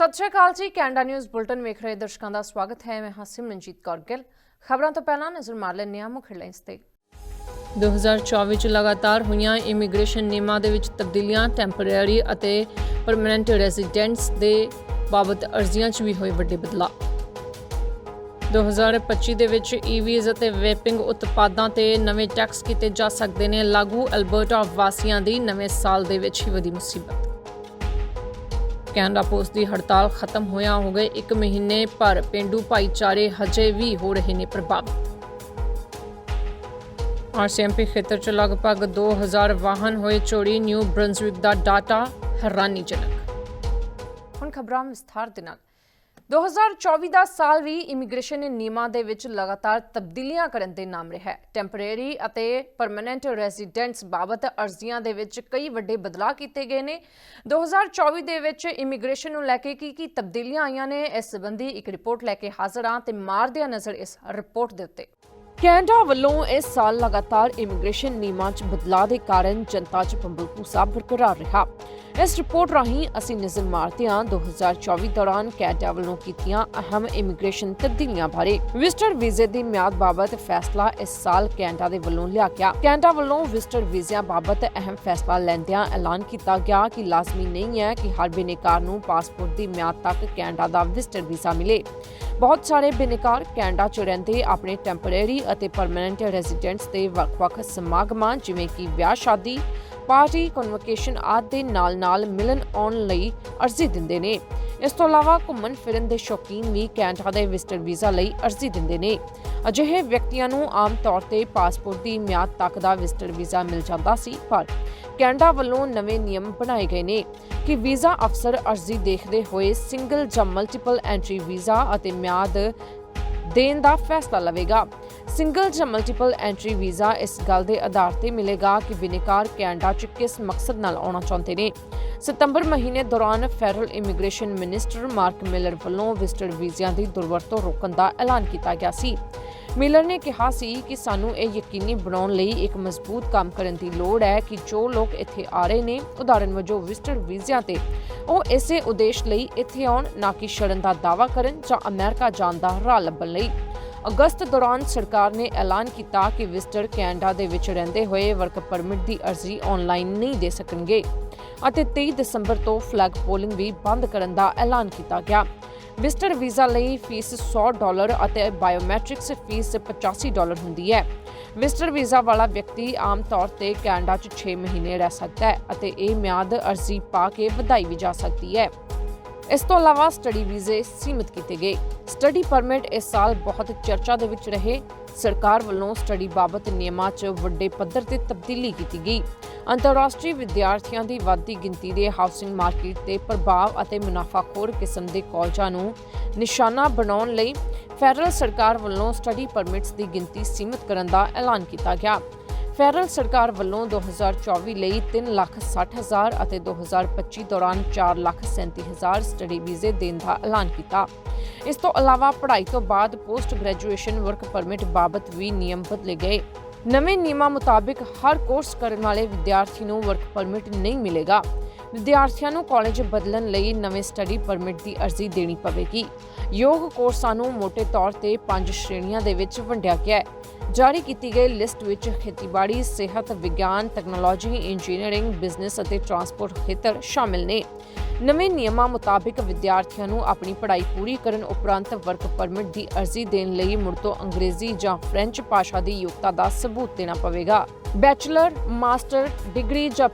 ਸਤਿ ਸ਼੍ਰੀ ਅਕਾਲ ਜੀ, Canada news bulletin ਵੇਖ ਰਹੇ ਦਰਸ਼ਕਾਂ ਦਾ ਸਵਾਗਤ ਹੈ। ਮੈਂ ਹਾਂ ਸਿਮਰਨਜੀਤ ਕੌਰ ਗਿੱਲ। ਖਬਰਾਂ ਤੋਂ ਪਹਿਲਾਂ ਨਜ਼ਰ ਮਾਰ ਲੈਂਦੇ ਹਾਂ ਮੁੱਖ ਹੈਡਲਾਈਨਸ ਤੇ। 2024 ਚ ਲਗਾਤਾਰ ਹੋਈਆਂ ਇਮੀਗ੍ਰੇਸ਼ਨ ਨਿਯਮਾਂ ਦੇ ਵਿੱਚ ਤਬਦੀਲੀਆਂ ਟੈਂਪਰੇਰੀ ਅਤੇ ਪਰਮਨੈਂਟ ਰੈਜ਼ੀਡੈਂਟਸ ਦੇ ਬਾਬਤ ਅਰਜ਼ੀਆਂ 'ਚ ਵੀ ਹੋਏ ਵੱਡੇ ਬਦਲਾਅ। 2025 ਦੇ ਵਿੱਚ ਈਵੀਜ਼ ਅਤੇ ਵੈਪਿੰਗ ਉਤਪਾਦਾਂ ਤੇ ਨਵੇਂ ਟੈਕਸ ਕੀਤੇ ਜਾ ਸਕਦੇ ਨੇ। ਲਾਗੂ ਅਲਬਰਟਾ ਵਾਸੀਆਂ ਦੀ ਨਵੇਂ ਸਾਲ ਦੇ ਵਿੱਚ ਹੀ ਵਧੀ ਮੁਸੀਬਤ। ਕੈਨਰਾ ਪੋਸਟ ਦੀ ਹੜਤਾਲ ਖਤਮ ਹੋਇਆ ਹੋ ਗਏ। 1 ਮਹੀਨੇ ਪਰ ਪਿੰਡੂ ਭਾਈਚਾਰੇ ਹਜੇ ਵੀ ਹੋ ਰਹੇ ਨੇ ਪ੍ਰਭਾਵਿਤ ਆਰਸੀਐਮਪੀ ਖੇਤਰ ਚ ਲਗਭਗ 2000 ਵਾਹਨ ਹੋਏ ਚੋਰੀ, ਨਿਊ ਬ੍ਰੰਸਵਿਕ ਦਾ ਡਾਟਾ ਹੈਰਾਨੀਜਨਕ। ਹੁਣ ਖਬਰਾਂ ਵਿਸਥਾਰ ਦੇ ਨਾਲ। 2024 ਦਾ ਸਾਲ ਵੀ ਇਮੀਗ੍ਰੇਸ਼ਨ ਨਿਯਮਾਂ ਦੇ ਵਿੱਚ ਲਗਾਤਾਰ ਤਬਦੀਲੀਆਂ ਕਰਨ ਦੇ ਨਾਮ ਰਿਹਾ ਹੈ। ਟੈਂਪਰੇਰੀ ਅਤੇ ਪਰਮਨੈਂਟ ਰੈਜ਼ੀਡੈਂਟਸ ਬਾਬਤ ਅਰਜ਼ੀਆਂ ਦੇ ਵਿੱਚ ਕਈ ਵੱਡੇ ਬਦਲਾਅ ਕੀਤੇ ਗਏ ਨੇ। 2024 ਦੇ ਵਿੱਚ ਇਮੀਗ੍ਰੇਸ਼ਨ ਨੂੰ ਲੈ ਕੇ ਕੀ ਕੀ ਤਬਦੀਲੀਆਂ ਆਈਆਂ ਨੇ, ਇਸ ਸੰਬੰਧੀ ਇੱਕ ਰਿਪੋਰਟ ਲੈ ਕੇ ਹਾਜ਼ਰ ਹਾਂ ਤੇ ਮਾਰਦਿਆਂ ਨਜ਼ਰ ਇਸ ਰਿਪੋਰਟ ਦੇ ਉੱਤੇ। ਕੈਨੇਡਾ ਵੱਲੋਂ ਇਸ ਸਾਲ ਲਗਾਤਾਰ ਇਮੀਗ੍ਰੇਸ਼ਨ ਨਿਯਮਾਂ 'ਚ ਬਦਲਾਅ ਦੇ ਕਾਰਨ ਜਨਤਾ 'ਚ ਭੰਬਲਭੂਸਾ ਬਰਕਰਾਰ ਰਿਹਾ। ਇਸ ਰਿਪੋਰਟ ਰਾਹੀਂ ਅਸੀਂ ਨਜ਼ਰ ਮਾਰਦੇ ਹਾਂ 2024 ਦੌਰਾਨ ਕੈਨੇਡਾ ਵੱਲੋਂ ਕੀਤੀਆਂ ਅਹਿਮ ਇਮੀਗ੍ਰੇਸ਼ਨ ਤਬਦੀਲੀਆਂ ਬਾਰੇ ਵਿਜ਼ਟਰ ਵੀਜ਼ੇ ਦੀ ਮਿਆਦ ਬਾਬਤ ਫੈਸਲਾ ਇਸ ਸਾਲ ਕੈਨੇਡਾ ਦੇ ਵੱਲੋਂ ਲਿਆ ਗਿਆ। ਕੈਨੇਡਾ ਵੱਲੋਂ ਵਿਜ਼ਟਰ ਵੀਜ਼ਿਆਂ ਬਾਬਤ ਅਹਿਮ ਫੈਸਲਾ ਲੈਂਦਿਆਂ ਐਲਾਨ ਕੀਤਾ ਗਿਆ ਕਿ ਲਾਜ਼ਮੀ ਨਹੀਂ ਹੈ ਕਿ ਹਰ ਬਿਨੇਕਾਰ ਨੂੰ ਪਾਸਪੋਰਟ ਦੀ ਮਿਆਦ ਤੱਕ ਕੈਨੇਡਾ ਦਾ ਵਿਜ਼ਟਰ ਵੀਜ਼ਾ ਮਿਲੇ। ਬਹੁਤ ਸਾਰੇ ਬਿਨੇਕਾਰ ਕੈਨੇਡਾ 'ਚ ਰਹਿੰਦੇ ਆਪਣੇ ਟੈਂਪਰੇਰੀ ਅਤੇ ਪਰਮਨੈਂਟ ਰੈਜ਼ੀਡੈਂਟਸ ਦੇ ਵੱਖ-ਵੱਖ ਸਮਾਗਮਾਂ, ਜਿਵੇਂ ਕਿ ਵਿਆਹ, ਸ਼ਾਦੀ ਪਾਰਟੀ ਕਨਵੋਕੇਸ਼ਨ ਆਦਿ ਦੇ ਨਾਲ-ਨਾਲ ਮਿਲਣ ਆਉਣ ਲਈ ਅਰਜ਼ੀ ਦਿੰਦੇ ਨੇ। ਇਸ ਤੋਂ ਇਲਾਵਾ ਘੁੰਮਣ ਫਿਰਨ ਦੇ ਸ਼ੌਕੀਨ ਵੀ ਕੈਨੇਡਾ ਦੇ ਵਿਜ਼ਟਰ ਵੀਜ਼ਾ ਲਈ ਅਰਜ਼ੀ ਦਿੰਦੇ ਨੇ। ਅਜਿਹੇ ਵਿਅਕਤੀਆਂ ਨੂੰ ਆਮ ਤੌਰ ਤੇ ਪਾਸਪੋਰਟ ਦੀ ਮਿਆਦ ਤੱਕ ਦਾ ਵਿਜ਼ਟਰ ਵੀਜ਼ਾ ਮਿਲ ਜਾਂਦਾ ਸੀ, ਪਰ ਕੈਨੇਡਾ ਵੱਲੋਂ ਨਵੇਂ ਨਿਯਮ ਬਣਾਏ ਗਏ ਨੇ ਕਿ ਵੀਜ਼ਾ ਅਫਸਰ ਅਰਜ਼ੀ ਦੇਖਦੇ ਹੋਏ ਸਿੰਗਲ ਜਾਂ ਮਲਟੀਪਲ ਐਂਟਰੀ ਵੀਜ਼ਾ ਅਤੇ ਮਿਆਦ ਦੇਣ ਦਾ ਫੈਸਲਾ ਲਵੇਗਾ। ਸਿੰਗਲ ਜਾਂ ਮਲਟੀਪਲ ਐਂਟਰੀ ਵੀਜ਼ਾ ਇਸ ਗੱਲ ਦੇ ਆਧਾਰ ਤੇ ਮਿਲੇਗਾ ਕਿ ਬਿਨੇਕਾਰ ਕੈਨੇਡਾ 'ਚ ਕਿਸ ਮਕਸਦ ਨਾਲ ਆਉਣਾ ਚਾਹੁੰਦੇ ਨੇ। ਸਤੰਬਰ ਮਹੀਨੇ ਦੌਰਾਨ federal immigration minister Marc Miller ਵੱਲੋਂ ਵਿਜ਼ਟਰ ਵੀਜ਼ਿਆਂ ਦੀ ਦੁਰਵਰਤੋਂ ਰੋਕਣ ਦਾ ਐਲਾਨ ਕੀਤਾ ਗਿਆ ਸੀ। ਮਿਲਰ ਨੇ ਕਿਹਾ ਸੀ ਕਿ ਸਾਨੂੰ ਇਹ ਯਕੀਨੀ ਬਣਾਉਣ ਲਈ ਇੱਕ ਮਜ਼ਬੂਤ ਕੰਮ ਕਰਨ ਦੀ ਲੋੜ ਹੈ ਕਿ ਜੋ ਲੋਕ ਇੱਥੇ ਆ ਰਹੇ ਨੇ, ਉਦਾਹਰਨ ਵਜੋਂ ਵਿਜ਼ਟਰ ਵੀਜ਼ਿਆਂ ਤੇ, ਉਹ ਇਸੇ ਉਦੇਸ਼ ਲਈ ਇੱਥੇ ਆਉਣ, ਨਾ ਕਿ ਸ਼ਰਨ ਦਾ ਦਾਅਵਾ ਕਰਨ ਜਾਂ ਅਮਰੀਕਾ ਜਾਣ ਦਾ ਰਾਹ ਲੱਭਣ ਲਈ। ਅਗਸਤ ਦੌਰਾਨ ਸਰਕਾਰ ਨੇ ਐਲਾਨ ਕੀਤਾ ਕਿ ਵਿਜ਼ਟਰ ਕੈਨੇਡਾ ਦੇ ਵਿੱਚ ਰਹਿੰਦੇ ਹੋਏ ਵਰਕ ਪਰਮਿਟ ਦੀ ਅਰਜ਼ੀ ਆਨਲਾਈਨ ਨਹੀਂ ਦੇ ਸਕਣਗੇ ਅਤੇ 23 ਦਸੰਬਰ ਤੋਂ ਫਲੈਗ ਪੋਲਿੰਗ ਵੀ ਬੰਦ ਕਰਨ ਦਾ ਐਲਾਨ ਕੀਤਾ ਗਿਆ। ਵਿਜ਼ਟਰ ਵੀਜ਼ਾ ਲਈ ਫੀਸ 100 ਡਾਲਰ ਅਤੇ ਬਾਇਓਮੈਟ੍ਰਿਕਸ ਫੀਸ 85 ਡਾਲਰ ਹੁੰਦੀ ਹੈ। ਵਿਜ਼ਟਰ ਵੀਜ਼ਾ ਵਾਲਾ ਵਿਅਕਤੀ ਆਮ ਤੌਰ ਤੇ ਕੈਨੇਡਾ 'ਚ 6 ਮਹੀਨੇ ਰਹਿ ਸਕਦਾ ਹੈ ਅਤੇ ਇਹ ਮਿਆਦ ਅਰਜ਼ੀ ਪਾ ਕੇ ਵਧਾਈ ਵੀ ਜਾ ਸਕਦੀ ਹੈ। ਇਸ ਤੋਂ ਇਲਾਵਾ ਸਟੱਡੀ ਵੀਜ਼ੇ ਸੀਮਿਤ ਕੀਤੇ ਗਏ। ਸਟੱਡੀ ਪਰਮਿਟ ਇਸ ਸਾਲ ਬਹੁਤ ਚਰਚਾ ਦੇ ਵਿੱਚ ਰਹੇ। ਸਰਕਾਰ ਵੱਲੋਂ ਸਟੱਡੀ ਬਾਬਤ ਨਿਯਮਾਂ 'ਚ ਵੱਡੇ ਪੱਧਰ ਤੇ ਤਬਦੀਲੀ ਕੀਤੀ ਗਈ। ਅੰਤਰਰਾਸ਼ਟਰੀ ਵਿਦਿਆਰਥੀਆਂ ਦੀ ਵੱਧਦੀ ਗਿਣਤੀ ਦੇ ਹਾਊਸਿੰਗ ਮਾਰਕੀਟ ਤੇ ਪ੍ਰਭਾਵ ਅਤੇ ਮੁਨਾਫਾਖੋਰ ਕਿਸਮ ਦੇ ਕਾਲਜਾਂ ਨੂੰ ਨਿਸ਼ਾਨਾ ਬਣਾਉਣ ਲਈ ਫੈਡਰਲ ਸਰਕਾਰ ਵੱਲੋਂ ਸਟੱਡੀ ਪਰਮਿਟਸ ਦੀ ਗਿਣਤੀ ਸੀਮਿਤ ਕਰਨ ਦਾ ਐਲਾਨ ਕੀਤਾ ਗਿਆ। ਫੈਡਰਲ ਸਰਕਾਰ ਵੱਲੋਂ 2024 ਲਈ 360000 ਅਤੇ 2025 ਦੌਰਾਨ 477000 ਸਟੱਡੀ ਵੀਜ਼ੇ ਦੇਣ ਦਾ ਐਲਾਨ ਕੀਤਾ। ਇਸ ਤੋਂ ਇਲਾਵਾ ਪੜ੍ਹਾਈ ਤੋਂ ਬਾਅਦ ਪੋਸਟ ਗ੍ਰੈਜੂਏਸ਼ਨ ਵਰਕ ਪਰਮਿਟ ਬਾਬਤ ਵੀ ਨਿਯਮ ਬਦਲੇ ਗਏ। ਨਵੇਂ ਨਿਯਮਾਂ ਮੁਤਾਬਿਕ ਹਰ ਕੋਰਸ ਕਰਨ ਵਾਲੇ ਵਿਦਿਆਰਥੀ ਨੂੰ ਵਰਕ ਪਰਮਿਟ ਨਹੀਂ ਮਿਲੇਗਾ। ਵਿਦਿਆਰਥੀਆਂ ਨੂੰ ਕਾਲਜ ਬਦਲਣ ਲਈ ਨਵੇਂ ਸਟੱਡੀ ਪਰਮਿਟ ਦੀ ਅਰਜ਼ੀ ਦੇਣੀ ਪਵੇਗੀ। ਯੋਗ ਕੋਰਸਾਂ ਨੂੰ ਮੋٹے ਤੌਰ ਤੇ ਪੰਜ ਸ਼੍ਰੇਣੀਆਂ ਦੇ ਵਿੱਚ ਵੰਡਿਆ ਗਿਆ ਹੈ। ਜਾਰੀ ਕੀਤੀ ਗਈ ਲਿਸਟ ਵਿੱਚ ਖੇਤੀਬਾੜੀ, ਸਿਹਤ ਵਿਗਿਆਨ ਟੈਕਨੋਲੋਜੀ ਇੰਜੀਨੀਅਰਿੰਗ ਬਿਜ਼ਨਸ ਅਤੇ ਟਰਾਂਸਪੋਰਟ ਖੇਤਰ ਸ਼ਾਮਿਲ ਨੇ। ਨਵੇਂ ਨਿਯਮਾਂ ਮੁਤਾਬਿਕ ਵਿਦਿਆਰਥੀਆਂ ਨੂੰ ਆਪਣੀ ਪੜ੍ਹਾਈ ਪੂਰੀ ਕਰਨ ਉਪਰੰਤ ਵਰਕ ਪਰਮਿਟ ਦੀ ਅਰਜ਼ੀ ਦੇਣ ਲਈ ਮੁੜ ਤੋਂ ਅੰਗਰੇਜ਼ੀ ਜਾਂ ਫ੍ਰੈਂਚ ਭਾਸ਼ਾ ਦੀ ਯੋਗਤਾ ਦਾ ਸਬੂਤ ਦੇਣਾ ਪਵੇਗਾ। ਬੈਚਲਰ, ਮਾਸਟਰ, ਡਿਗਰੀ ਜਾਂ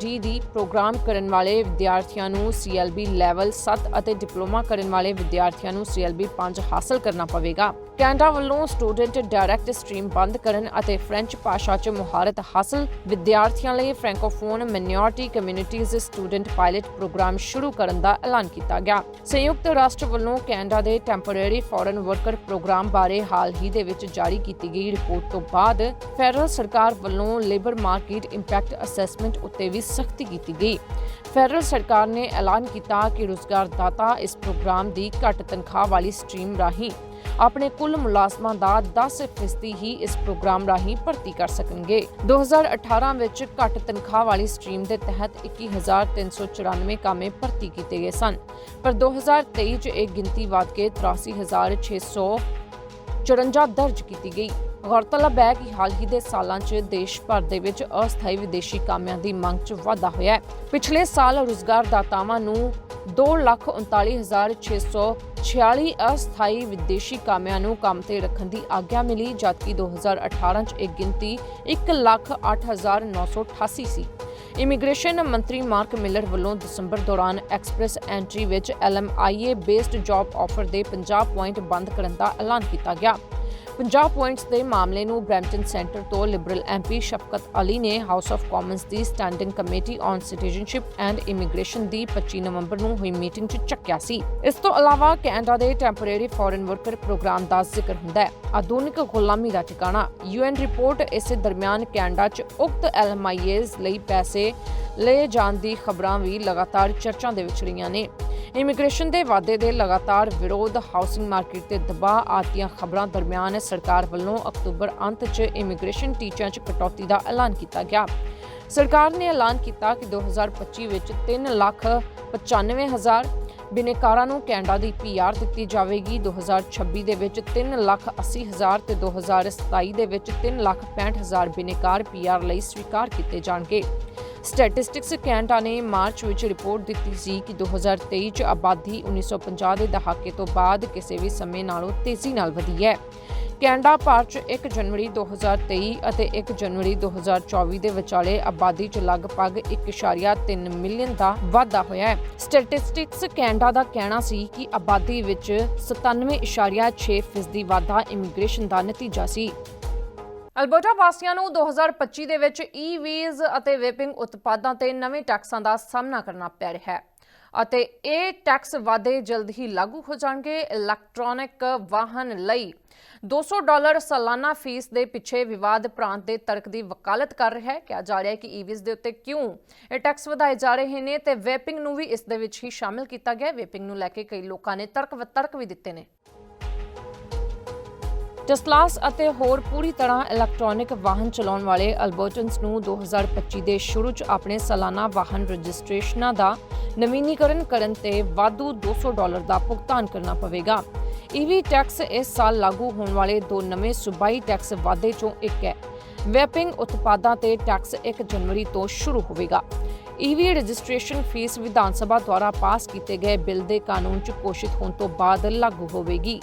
ਡੀ ਦੀ ਪ੍ਰੋਗਰਾਮ ਕਰਨ ਵਾਲੇ ਵਿਦਿਆਰਥੀਆਂ ਨੂੰ CLB ਲੈਵਲ 7 ਅਤੇ ਡਿਪਲੋਮਾ ਕਰਨ ਵਾਲੇ ਵਿਦਿਆਰਥੀਆਂ ਨੂੰ CLB 5 ਹਾਸਲ ਕਰਨਾ ਪਵੇਗਾ। ਕੈਨੇਡਾ ਵੱਲੋਂ ਸਟੂਡੈਂਟ ਡਾਇਰੈਕਟ ਸਟ੍ਰੀਮ ਬੰਦ ਕਰਨ ਅਤੇ ਫ੍ਰੈਂਚ ਭਾਸ਼ਾ 'ਚ ਮੁਹਾਰਤ ਹਾਸਲ, ਵਿਦਿਆਰਥੀਆਂ ਲਈ francophone minority communities student pilot programme ਸ਼ੁਰੂ ਕਰਨ ਦਾ ਐਲਾਨ ਕੀਤਾ ਗਿਆ। ਸੰਯੁਕਤ ਰਾਸ਼ਟਰ ਵੱਲੋਂ ਕੈਨੇਡਾ ਦੇ ਟੈਂਪਰੇਰੀ ਫੋਰਨ ਵਰਕਰ ਪ੍ਰੋਗਰਾਮ ਬਾਰੇ ਹਾਲ ਹੀ ਦੇ ਵਿੱਚ ਜਾਰੀ ਕੀਤੀ ਗਈ ਰਿਪੋਰਟ ਤੋਂ ਬਾਅਦ ਫੈਡਰਲ ਸਰਕਾਰ ਵੱਲੋਂ ਲੇਬਰ ਮਾਰਕੀਟ ਇੰਪੈਕਟ ਅਸੈਸਮੈਂਟ ਉੱਤੇ ਵੀ ਸਖਤੀ ਕੀਤੀ ਗਈ। ਫੈਡਰਲ ਸਰਕਾਰ ਨੇ ਐਲਾਨ ਕੀਤਾ ਕਿ ਰੁਜ਼ਗਾਰਦਾਤਾ ਇਸ ਪ੍ਰੋਗਰਾਮ ਦੀ ਘੱਟ ਤਨਖਾਹ ਵਾਲੀ ਸਟ੍ਰੀਮ ਰਾਹੀਂ ਆਪਣੇ ਕੁੱਲ ਮੁਲਾਜ਼ਮਾਂ ਦਾ 10% ਹੀ ਇਸ ਪ੍ਰੋਗਰਾਮ ਰਾਹੀਂ ਭਰਤੀ ਕਰ ਸਕਣਗੇ। 2018 ਵਿੱਚ ਘੱਟ ਤਨਖਾਹ ਵਾਲੀ ਸਟਰੀਮ ਦੇ ਤਹਿਤ 21394 ਕਾਮੇ ਭਰਤੀ ਕੀਤੇ ਗਏ ਸਨ। ਪਰ 2023 ਚ ਇਹ ਗਿਣਤੀ ਵਧ ਕੇ 83600 54 ਦਰਜ ਕੀਤੀ ਗਈ। ਗੌਰਤਲਬ ਹੈ ਕਿ ਹਾਲ ਹੀ ਦੇ ਸਾਲਾਂ 'ਚ ਦੇਸ਼ ਭਰ ਦੇ ਵਿੱਚ ਅਸਥਾਈ ਵਿਦੇਸ਼ੀ ਕਾਮਿਆਂ ਦੀ ਮੰਗ 'ਚ ਵਾਧਾ ਹੋਇਆ ਹੈ। ਪਿਛਲੇ ਸਾਲ ਰੁਜ਼ਗਾਰਦਾਤਾਵਾਂ ਨੂੰ 239646 ਅਸਥਾਈ ਵਿਦੇਸ਼ੀ ਕਾਮਿਆਂ ਨੂੰ ਕੰਮ ਤੇ ਰੱਖਣ ਦੀ ਆਗਿਆ ਮਿਲੀ, ਜਦਕਿ 2018 'ਚ ਇਹ ਗਿਣਤੀ 108988 ਸੀ ਇਮੀਗ੍ਰੇਸ਼ਨ ਮੰਤਰੀ ਮਾਰਕ ਮਿਲਰ ਵੱਲੋਂ ਦਸੰਬਰ ਦੌਰਾਨ ਐਕਸਪ੍ਰੈਸ ਐਂਟਰੀ ਵਿੱਚ ਐਲਐਮਆਈਏ ਬੇਸਡ ਜੌਬ ਆਫਰ ਦੇ 50 ਪੁਆਇੰਟ ਬੰਦ ਕਰਨ ਦਾ ਐਲਾਨ ਕੀਤਾ ਗਿਆ। 50 ਪੁਆਇੰਟਸ ਦੇ ਮਾਮਲੇ ਨੂੰ ਬ੍ਰੈਂਪਟਨ ਸੈਂਟਰ ਤੋਂ ਲਿਬਰਲ ਐਮਪੀ ਸ਼ਫਕਤ ਅਲੀ ਨੇ House of Commons the Standing Committee on Citizenship and Immigration ਦੀ 25 ਨਵੰਬਰ ਨੂੰ ਹੋਈ ਮੀਟਿੰਗ 'ਚ ਚੱਕਿਆ ਸੀ। ਇਸ ਤੋਂ ਇਲਾਵਾ ਕੈਨੇਡਾ ਦੇ ਟੈਂਪਰੇਰੀ ਫੋਰਨ ਵਰਕਰ ਪ੍ਰੋਗਰਾਮ ਦਾ ਜ਼ਿਕਰ ਹੁੰਦਾ ਹੈ। ਆਧੁਨਿਕ ਗੁਲਾਮੀ ਦਾ ਠਿਕਾਣਾ ਯੂਐਨ ਰਿਪੋਰਟ ਇਸੇ ਦਰਮਿਆਨ ਕੈਨੇਡਾ 'ਚ ਉਕਤ ਐਲਐਮਆਈਏਜ਼ ਲਈ ਪੈਸੇ ਲਏ ਜਾਣ ਦੀ ਖਬਰਾਂ ਵੀ ਲਗਾਤਾਰ ਚਰਚਾ ਦੇ ਵਿੱਚ ਰਹੀਆਂ ਨੇ। ਇਮੀਗ੍ਰੇਸ਼ਨ ਦੇ ਵਾਅਦੇ ਦੇ ਲਗਾਤਾਰ ਵਿਰੋਧ ਹਾਊਸਿੰਗ ਮਾਰਕੀਟ ਤੇ ਦਬਾਅ ਆਦੀਆਂ ਖਬਰਾਂ ਦਰਮਿਆਨ ਸਰਕਾਰ ਵੱਲੋਂ ਅਕਤੂਬਰ ਅੰਤ 'ਚ ਇਮੀਗ੍ਰੇਸ਼ਨ ਟੀਚਿਆਂ 'ਚ ਕਟੌਤੀ ਦਾ ਐਲਾਨ ਕੀਤਾ ਗਿਆ। ਸਰਕਾਰ ਨੇ ਐਲਾਨ ਕੀਤਾ ਕਿ 2025 ਵਿੱਚ 3 ਲੱਖ 95 ਹਜ਼ਾਰ ਬਿਨੇਕਾਰਾਂ ਨੂੰ ਕੈਨੇਡਾ ਦੀ ਪੀਆਰ ਦਿੱਤੀ ਜਾਵੇਗੀ। 2026 ਦੇ ਵਿੱਚ 3 ਲੱਖ 80 ਹਜ਼ਾਰ ਤੇ 2027 ਦੇ ਵਿੱਚ 3 ਲੱਖ 65 ਹਜ਼ਾਰ ਬਿਨੇਕਾਰ ਪੀਆਰ ਲਈ ਸਵੀਕਾਰ ਕੀਤੇ ਜਾਣਗੇ। ਸਟੈਟਿਸਟਿਕਸ ਕੈਨੇਡਾ ਨੇ ਮਾਰਚ ਵਿੱਚ ਰਿਪੋਰਟ ਦਿੱਤੀ ਸੀ ਕਿ 2023 ਚ ਆਬਾਦੀ 1950 ਦੇ ਦਹਾਕੇ ਤੋਂ ਬਾਅਦ ਕਿਸੇ ਵੀ ਸਮੇਂ ਨਾਲੋਂ ਤੇਜ਼ੀ ਨਾਲ ਵਧੀ ਹੈ। ਕੈਨੇਡਾ ਭਾਰਤ 'ਚ 1 ਜਨਵਰੀ 2023 ਅਤੇ 1 ਜਨਵਰੀ 2024 ਦੇ ਵਿਚਾਲੇ ਆਬਾਦੀ 'ਚ ਲਗਭਗ 1.3 ਮਿਲੀਅਨ ਦਾ ਵਾਧਾ ਹੋਇਆ ਹੈ। ਸਟੈਟਿਸਟਿਕਸ ਕੈਨੇਡਾ ਦਾ ਕਹਿਣਾ ਸੀ ਕਿ ਆਬਾਦੀ ਵਿੱਚ 97.6% ਫੀਸਦੀ ਵਾਧਾ ਇਮੀਗ੍ਰੇਸ਼ਨ ਦਾ ਨਤੀਜਾ ਸੀ। ਅਲਬਰਟਾ ਵਾਸੀਆਂ ਨੂੰ 2025 ਦੇ ਵਿੱਚ ਈ-ਵੀਜ਼ ਅਤੇ ਵੇਪਿੰਗ ਉਤਪਾਦਾਂ ਤੇ ਨਵੇਂ ਟੈਕਸਾਂ ਦਾ ਸਾਹਮਣਾ ਕਰਨਾ ਪੈ ਰਿਹਾ ਹੈ ਅਤੇ ਇਹ ਟੈਕਸ ਵਾਧੇ ਜਲਦ ਹੀ ਲਾਗੂ ਹੋ ਜਾਣਗੇ ਇਲੈਕਟ੍ਰੋਨਿਕ ਵਾਹਨ ਲਈ। 200 ਡਾਲਰ ਸਾਲਾਨਾ ਫੀਸ ਦੇ ਪਿੱਛੇ ਵਿਵਾਦ ਪ੍ਰਾਂਤ ਦੇ ਤਰਕ ਦੀ ਵਕਾਲਤ ਕਰ ਰਿਹਾ ਹੈ। ਕਿਹਾ ਜਾ ਰਿਹਾ ਹੈ ਕਿ ਈਵੀਜ਼ ਦੇ ਉੱਤੇ ਕਿਉਂ ਇਹ ਟੈਕਸ ਵਧਾਏ ਜਾ ਰਹੇ ਨੇ ਤੇ ਵੇਪਿੰਗ ਨੂੰ ਵੀ ਇਸ ਦੇ ਵਿੱਚ ਹੀ ਸ਼ਾਮਿਲ ਕੀਤਾ ਗਿਆ। ਹੈ ਵੇਪਿੰਗ ਨੂੰ ਲੈ ਕੇ ਕਈ ਲੋਕਾਂ ਨੇ ਤਰਕ ਵਿਤਰਕ ਵੀ ਦਿੱਤੇ ਨੇ। ਟਸਲਾਸ ਅਤੇ ਹੋਰ ਪੂਰੀ ਤਰ੍ਹਾਂ ਇਲੈਕਟ੍ਰੋਨਿਕ ਵਾਹਨ ਚਲਾਉਣ ਵਾਲੇ ਅਲਬਰਟਨਸ ਨੂੰ 2025 ਦੇ ਸ਼ੁਰੂ 'ਚ ਆਪਣੇ ਸਾਲਾਨਾ ਵਾਹਨ ਰਜਿਸਟ੍ਰੇਸ਼ਨਾਂ ਦਾ ਨਵੀਨੀਕਰਨ ਕਰਨ ਤੇ ਵਾਧੂ 200 ਡਾਲਰ ਦਾ ਭੁਗਤਾਨ ਕਰਨਾ ਪਵੇਗਾ। ਈਵੀ ਟੈਕਸ ਇਸ ਸਾਲ ਲਾਗੂ ਹੋਣ ਵਾਲੇ ਦੋ ਨਵੇਂ ਸੂਬਾਈ ਟੈਕਸ ਵਾਧੇ 'ਚੋਂ ਇੱਕ ਹੈ। ਵੈਪਿੰਗ ਉਤਪਾਦਾਂ ਤੇ ਟੈਕਸ 1 ਜਨਵਰੀ ਤੋਂ ਸ਼ੁਰੂ ਹੋਵੇਗਾ। EV registration fees Vidhan Sabha ਦੁਆਰਾ ਪਾਸ ਕੀਤੇ ਗਏ ਬਿੱਲ ਦੇ ਕਾਨੂੰਨ 'ਚ ਘੋਸ਼ਿਤ ਹੋਣ ਤੋਂ ਬਾਅਦ ਲਾਗੂ ਹੋਵੇਗੀ।